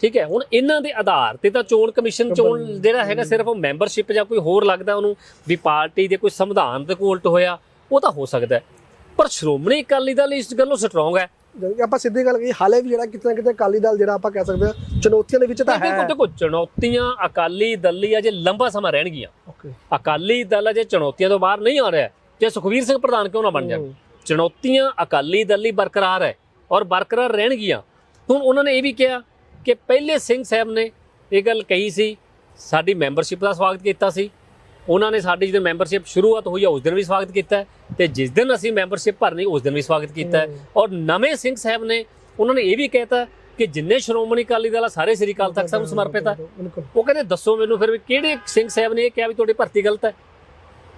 Speaker 2: ਠੀਕ ਹੈ ਹੁਣ ਇਹਨਾਂ ਦੇ ਆਧਾਰ ਤੇ ਤਾਂ ਚੋਣ ਕਮਿਸ਼ਨ ਚੋਣ ਜਿਹੜਾ ਹੈਗਾ ਸਿਰਫ ਉਹ ਮੈਂਬਰਸ਼ਿਪ ਜਾਂ ਕੋਈ ਹੋਰ ਲੱਗਦਾ ਉਹਨੂੰ ਵੀ ਪਾਰਟੀ ਦੇ ਕੋਈ ਸੰਵਿਧਾਨ ਦੇ ਉਲਟ ਹੋਇਆ ਉਹ ਤਾਂ ਹੋ ਸਕਦਾ ਹੈ। ਪਰ ਸ਼੍ਰੋਮਣੀ ਅਕਾਲੀ ਦਲ ਇਸ ਗੱਲੋਂ ਸਟਰੋਂਗ ਹੈ।
Speaker 1: ਆਪਾਂ ਸਿੱਧੀ ਗੱਲ ਕਰੀ ਹਾਲੇ ਵੀ ਜਿਹੜਾ ਕਿਤੇ ਨਾ ਕਿਤੇ ਅਕਾਲੀ ਦਲ ਜਿਹੜਾ ਆਪਾਂ ਕਹਿ ਸਕਦੇ ਹਾਂ ਚੁਣੌਤੀਆਂ ਦੇ ਵਿੱਚ ਤਾਂ ਹੈ।
Speaker 2: ਦੇਖੋ ਚੁਣੌਤੀਆਂ ਅਕਾਲੀ ਦਲ ਲਈ ਅਜੇ ਲੰਬਾ ਸਮਾਂ ਰਹਿਣਗੀਆਂ। ਅਕਾਲੀ ਦਲ ਅਜੇ ਚੁਣੌਤੀਆਂ ਤੋਂ ਬਾਹਰ ਨਹੀਂ ਆ ਰਿਹਾ। ਜੇ ਸੁਖਵੀਰ ਸਿੰਘ ਪ੍ਰਧਾਨ ਕਿਉਂ ਨਾ ਬਣ ਜਾਣ?
Speaker 1: ਹੂੰ।
Speaker 2: ਚੁਣੌਤੀਆਂ ਅਕਾਲੀ ਦਲ ਲਈ ਬਰਕਰਾਰ ਹੈ ਔਰ ਬਰਕਰਾਰ ਰਹਿਣਗੀਆਂ। ਹੁਣ ਉਹਨਾਂ ਨੇ ਇਹ ਵੀ ਕਿਹਾ ਕਿ ਪਹਿਲੇ ਸਿੰਘ ਸਾਹਿਬ ਨੇ ਇਹ ਗੱਲ ਕਹੀ ਸੀ ਸਾਡੀ ਮੈਂਬਰਸ਼ਿਪ ਦਾ ਸਵਾਗਤ ਕੀਤਾ ਸੀ। ਉਹਨਾਂ ਨੇ ਸਾਡੀ ਜਦੋਂ ਮੈਂਬਰਸ਼ਿਪ ਸ਼ੁਰੂਆਤ ਹੋਈ ਆ ਉਸ ਦਿਨ ਵੀ ਸਵਾਗਤ ਕੀਤਾ ਤੇ ਜਿਸ ਦਿਨ ਅਸੀਂ ਮੈਂਬਰਸ਼ਿਪ ਭਰਨੀ ਉਸ ਦਿਨ ਵੀ ਸਵਾਗਤ ਕੀਤਾ ਔਰ ਨਵੇਂ ਸਿੰਘ ਸਾਹਿਬ ਨੇ ਉਹਨਾਂ ਨੇ ਇਹ ਵੀ ਕਹਿਤਾ ਕਿ ਜਿੰਨੇ ਸ਼੍ਰੋਮਣੀ ਅਕਾਲੀ ਦਲ ਆ ਸਾਰੇ ਸ੍ਰੀ ਅਕਾਲ ਤਖਤ ਸਾਹਿਬ ਨੂੰ ਸਮਰਪਿਤ ਹੈ
Speaker 1: ਬਿਲਕੁਲ।
Speaker 2: ਉਹ ਕਹਿੰਦੇ ਦੱਸੋ ਮੈਨੂੰ ਫਿਰ ਵੀ ਕਿਹੜੇ ਸਿੰਘ ਸਾਹਿਬ ਨੇ ਇਹ ਕਿਹਾ ਵੀ ਤੁਹਾਡੀ ਭਰਤੀ ਗਲਤ ਹੈ?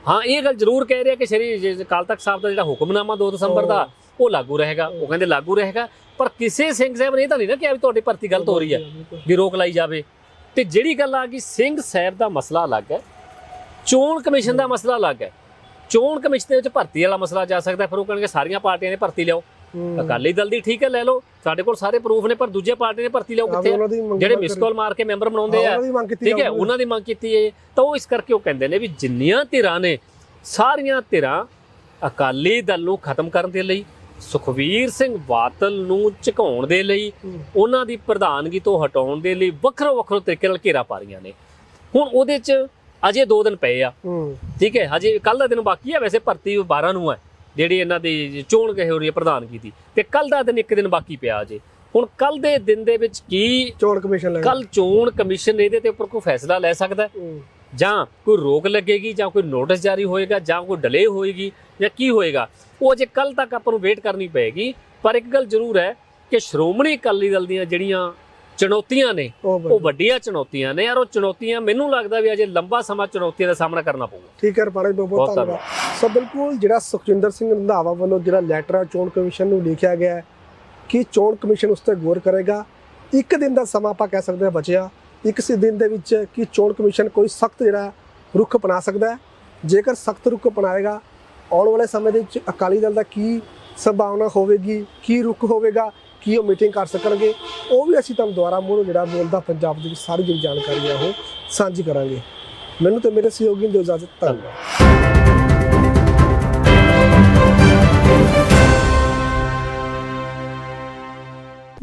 Speaker 2: ਹਾਂ ਇਹ ਗੱਲ ਜ਼ਰੂਰ ਕਹਿ ਰਿਹਾ ਕਿ ਸ਼੍ਰੀ ਅਕਾਲ ਤਖਤ ਸਾਹਿਬ ਦਾ ਜਿਹੜਾ ਹੁਕਮਨਾਮਾ 2 ਦਸੰਬਰ ਦਾ ਉਹ ਲਾਗੂ ਰਹੇਗਾ ਉਹ ਕਹਿੰਦੇ ਲਾਗੂ ਰਹੇਗਾ। ਪਰ ਕਿਸੇ ਸਿੰਘ ਸਾਹਿਬ ਨੇ ਇਹ ਤਾਂ ਨਹੀਂ ਨਾ ਕਿਹਾ ਵੀ ਤੁਹਾਡੀ ਭਰਤੀ ਗਲਤ ਹੋ ਰਹੀ ਹੈ ਵੀ ਰੋਕ ਲਾਈ ਜਾਵੇ। ਤੇ ਜਿਹੜੀ ਗੱਲ ਆ ਗਈ ਸਿੰਘ ਸਾਹਿਬ ਦਾ ਮਸਲਾ ਅਲੱਗ ਹੈ ਚੋਣ ਕਮਿਸ਼ਨ ਦਾ ਮਸਲਾ ਅਲੱਗ ਹੈ। ਚੋਣ ਕਮਿਸ਼ਨ ਦੇ ਵਿੱਚ ਭਰਤੀ ਵਾਲਾ ਮਸਲਾ ਜਾ ਸਕਦਾ ਫਿਰ ਉਹ ਕਹਿਣਗੇ ਸਾਰੀਆਂ ਪਾਰਟੀਆਂ ਨੇ ਭਰਤੀ ਲਿਆਓ। ਅਕਾਲੀ ਦਲ ਦੀ ਠੀਕ ਹੈ ਲੈ ਲਓ ਸਾਡੇ ਕੋਲ ਸਾਰੇ ਪ੍ਰੂਫ ਨੇ ਪਰ ਦੂਜੇ ਪਾਰਟੀ ਨੇ ਭਰਤੀ ਲਿਆਓ ਕਿੱਥੇ ਜਿਹੜੇ। ਮਿਸ ਕਾਲ ਮਾਰ ਕੇ ਮੈਂਬਰ ਬਣਾਉਂਦੇ ਆ। ਠੀਕ ਹੈ। ਉਹਨਾਂ ਦੀ ਮੰਗ ਕੀਤੀ ਹੈ। ਤਾਂ ਉਹ ਇਸ ਕਰਕੇ ਉਹ ਕਹਿੰਦੇ ਨੇ ਵੀ ਜਿੰਨੀਆਂ ਧਿਰਾਂ ਨੇ ਸਾਰੀਆਂ ਧਿਰਾਂ ਅਕਾਲੀ ਦਲ ਨੂੰ ਖਤਮ ਕਰਨ ਦੇ ਲਈ ਸੁਖਵੀਰ ਸਿੰਘ ਬਾਦਲ ਨੂੰ ਝੁਕਾਉਣ ਦੇ ਲਈ। ਉਹਨਾਂ ਦੀ ਪ੍ਰਧਾਨਗੀ ਤੋਂ ਹਟਾਉਣ ਦੇ ਲਈ ਵੱਖਰੋ ਵੱਖਰੋ ਤਰੀਕੇ ਨਾਲ ਘੇਰਾ ਪਾ ਰਹੀਆਂ ਨੇ। ਹੁਣ ਉਹਦੇ 'ਚ ਅਜੇ 2 ਦਿਨ ਪਏ ਆ। ਠੀਕ ਹੈ ਹਜੇ ਕੱਲ ਦਾ ਦਿਨ ਬਾਕੀ ਹੈ ਵੈਸੇ ਭਰਤੀ 12 ਨੂੰ ਹੈ ਜਿਹੜੀ ਇਹਨਾਂ ਦੀ ਚੋਣ ਕਹੇ ਹੋ ਰਹੀ ਹੈ ਪ੍ਰਧਾਨਗੀ ਦੀ। ਤੇ ਕੱਲ ਦਾ ਦਿਨ ਇੱਕ ਦਿਨ ਬਾਕੀ ਪਿਆ ਅਜੇ। ਹੁਣ ਕੱਲ ਦੇ ਦਿਨ ਦੇ ਵਿੱਚ ਕੀ
Speaker 1: ਚੋਣ ਕਮਿਸ਼ਨ ਲੈ
Speaker 2: ਕੱਲ ਚੋਣ ਕਮਿਸ਼ਨ ਇਹਦੇ ਤੇ ਉੱਪਰ ਕੋਈ ਫੈਸਲਾ ਲੈ ਸਕਦਾ ਜਾਂ ਕੋਈ ਰੋਕ ਲੱਗੇਗੀ ਜਾਂ ਕੋਈ ਨੋਟਿਸ ਜਾਰੀ ਹੋਏਗਾ ਜਾਂ ਕੋਈ ਡਿਲੇ ਹੋਏਗੀ ਜਾਂ ਕੀ ਹੋਏਗਾ ਉਹ ਅਜੇ ਕੱਲ ਤੱਕ ਆਪਾਂ ਨੂੰ ਵੇਟ ਕਰਨੀ ਪਏਗੀ। ਪਰ ਇੱਕ ਗੱਲ ਜ਼ਰੂਰ ਹੈ ਕਿ ਸ਼੍ਰੋਮਣੀ ਅਕਾਲੀ ਦਲ ਦੀਆਂ ਜਿਹੜੀਆਂ ਚੁਣੌਤੀਆਂ ਨੇ
Speaker 1: ਉਹ
Speaker 2: ਵੱਡੀਆਂ ਚੁਣੌਤੀਆਂ ਨੇ ਯਾਰ ਉਹ ਚੁਣੌਤੀਆਂ ਮੈਨੂੰ ਲੱਗਦਾ ਵੀ ਅਜੇ ਲੰਬਾ ਸਮਾਂ ਚੁਣੌਤੀਆਂ ਦਾ ਸਾਹਮਣਾ ਕਰਨਾ ਪਊਗਾ।
Speaker 1: ਠੀਕ ਹੈ ਰਪਾੜੇ ਬਹੁਤ ਬਹੁਤ ਧੰਨਵਾਦ। ਸੋ ਬਿਲਕੁਲ ਜਿਹੜਾ ਸੁਖਜਿੰਦਰ ਸਿੰਘ ਰੰਧਾਵਾ ਵੱਲੋਂ ਜਿਹੜਾ ਲੈਟਰ ਆ ਚੋਣ ਕਮਿਸ਼ਨ ਨੂੰ ਲਿਖਿਆ ਗਿਆ ਕਿ ਚੋਣ ਕਮਿਸ਼ਨ ਉਸ ਤੇ ਗੌਰ ਕਰੇਗਾ। ਇੱਕ ਦਿਨ ਦਾ ਸਮਾਂ ਆਪਾਂ ਕਹਿ ਸਕਦੇ ਹਾਂ ਬਚਿਆ। ਇੱਕ ਸੀ ਦਿਨ ਦੇ ਵਿੱਚ ਕਿ ਚੋਣ ਕਮਿਸ਼ਨ ਕੋਈ ਸਖਤ ਜਿਹੜਾ ਰੁਖ ਅਪਣਾ ਸਕਦਾ ਹੈ। ਜੇਕਰ ਸਖਤ ਰੁਖ ਅਪਣਾਏਗਾ, ਆਉਣ ਵਾਲੇ ਸਮੇਂ ਦੇ ਵਿੱਚ ਅਕਾਲੀ ਦਲ ਦਾ ਕੀ ਸੰਭਾਵਨਾ ਹੋਵੇਗੀ, ਕੀ ਰੁਖ ਹੋਵੇਗਾ, ਕੀ ਉਹ ਮੀਟਿੰਗ ਕਰ ਸਕਣਗੇ, ਉਹ ਵੀ ਅਸੀਂ ਤੁਹਾਨੂੰ ਦੁਆਰਾ ਮੂਹਰੋਂ ਜਿਹੜਾ ਬੋਲਦਾ ਪੰਜਾਬ ਦੀ ਸਾਰੀ ਜਿਹੜੀ ਜਾਣਕਾਰੀ ਆ ਉਹ ਸਾਂਝੀ ਕਰਾਂਗੇ। ਮੈਨੂੰ ਤੇ ਮੇਰੇ ਸਹਿਯੋਗੀ ਨੂੰ ਇਜਾਜ਼ਤ, ਧੰਨਵਾਦ।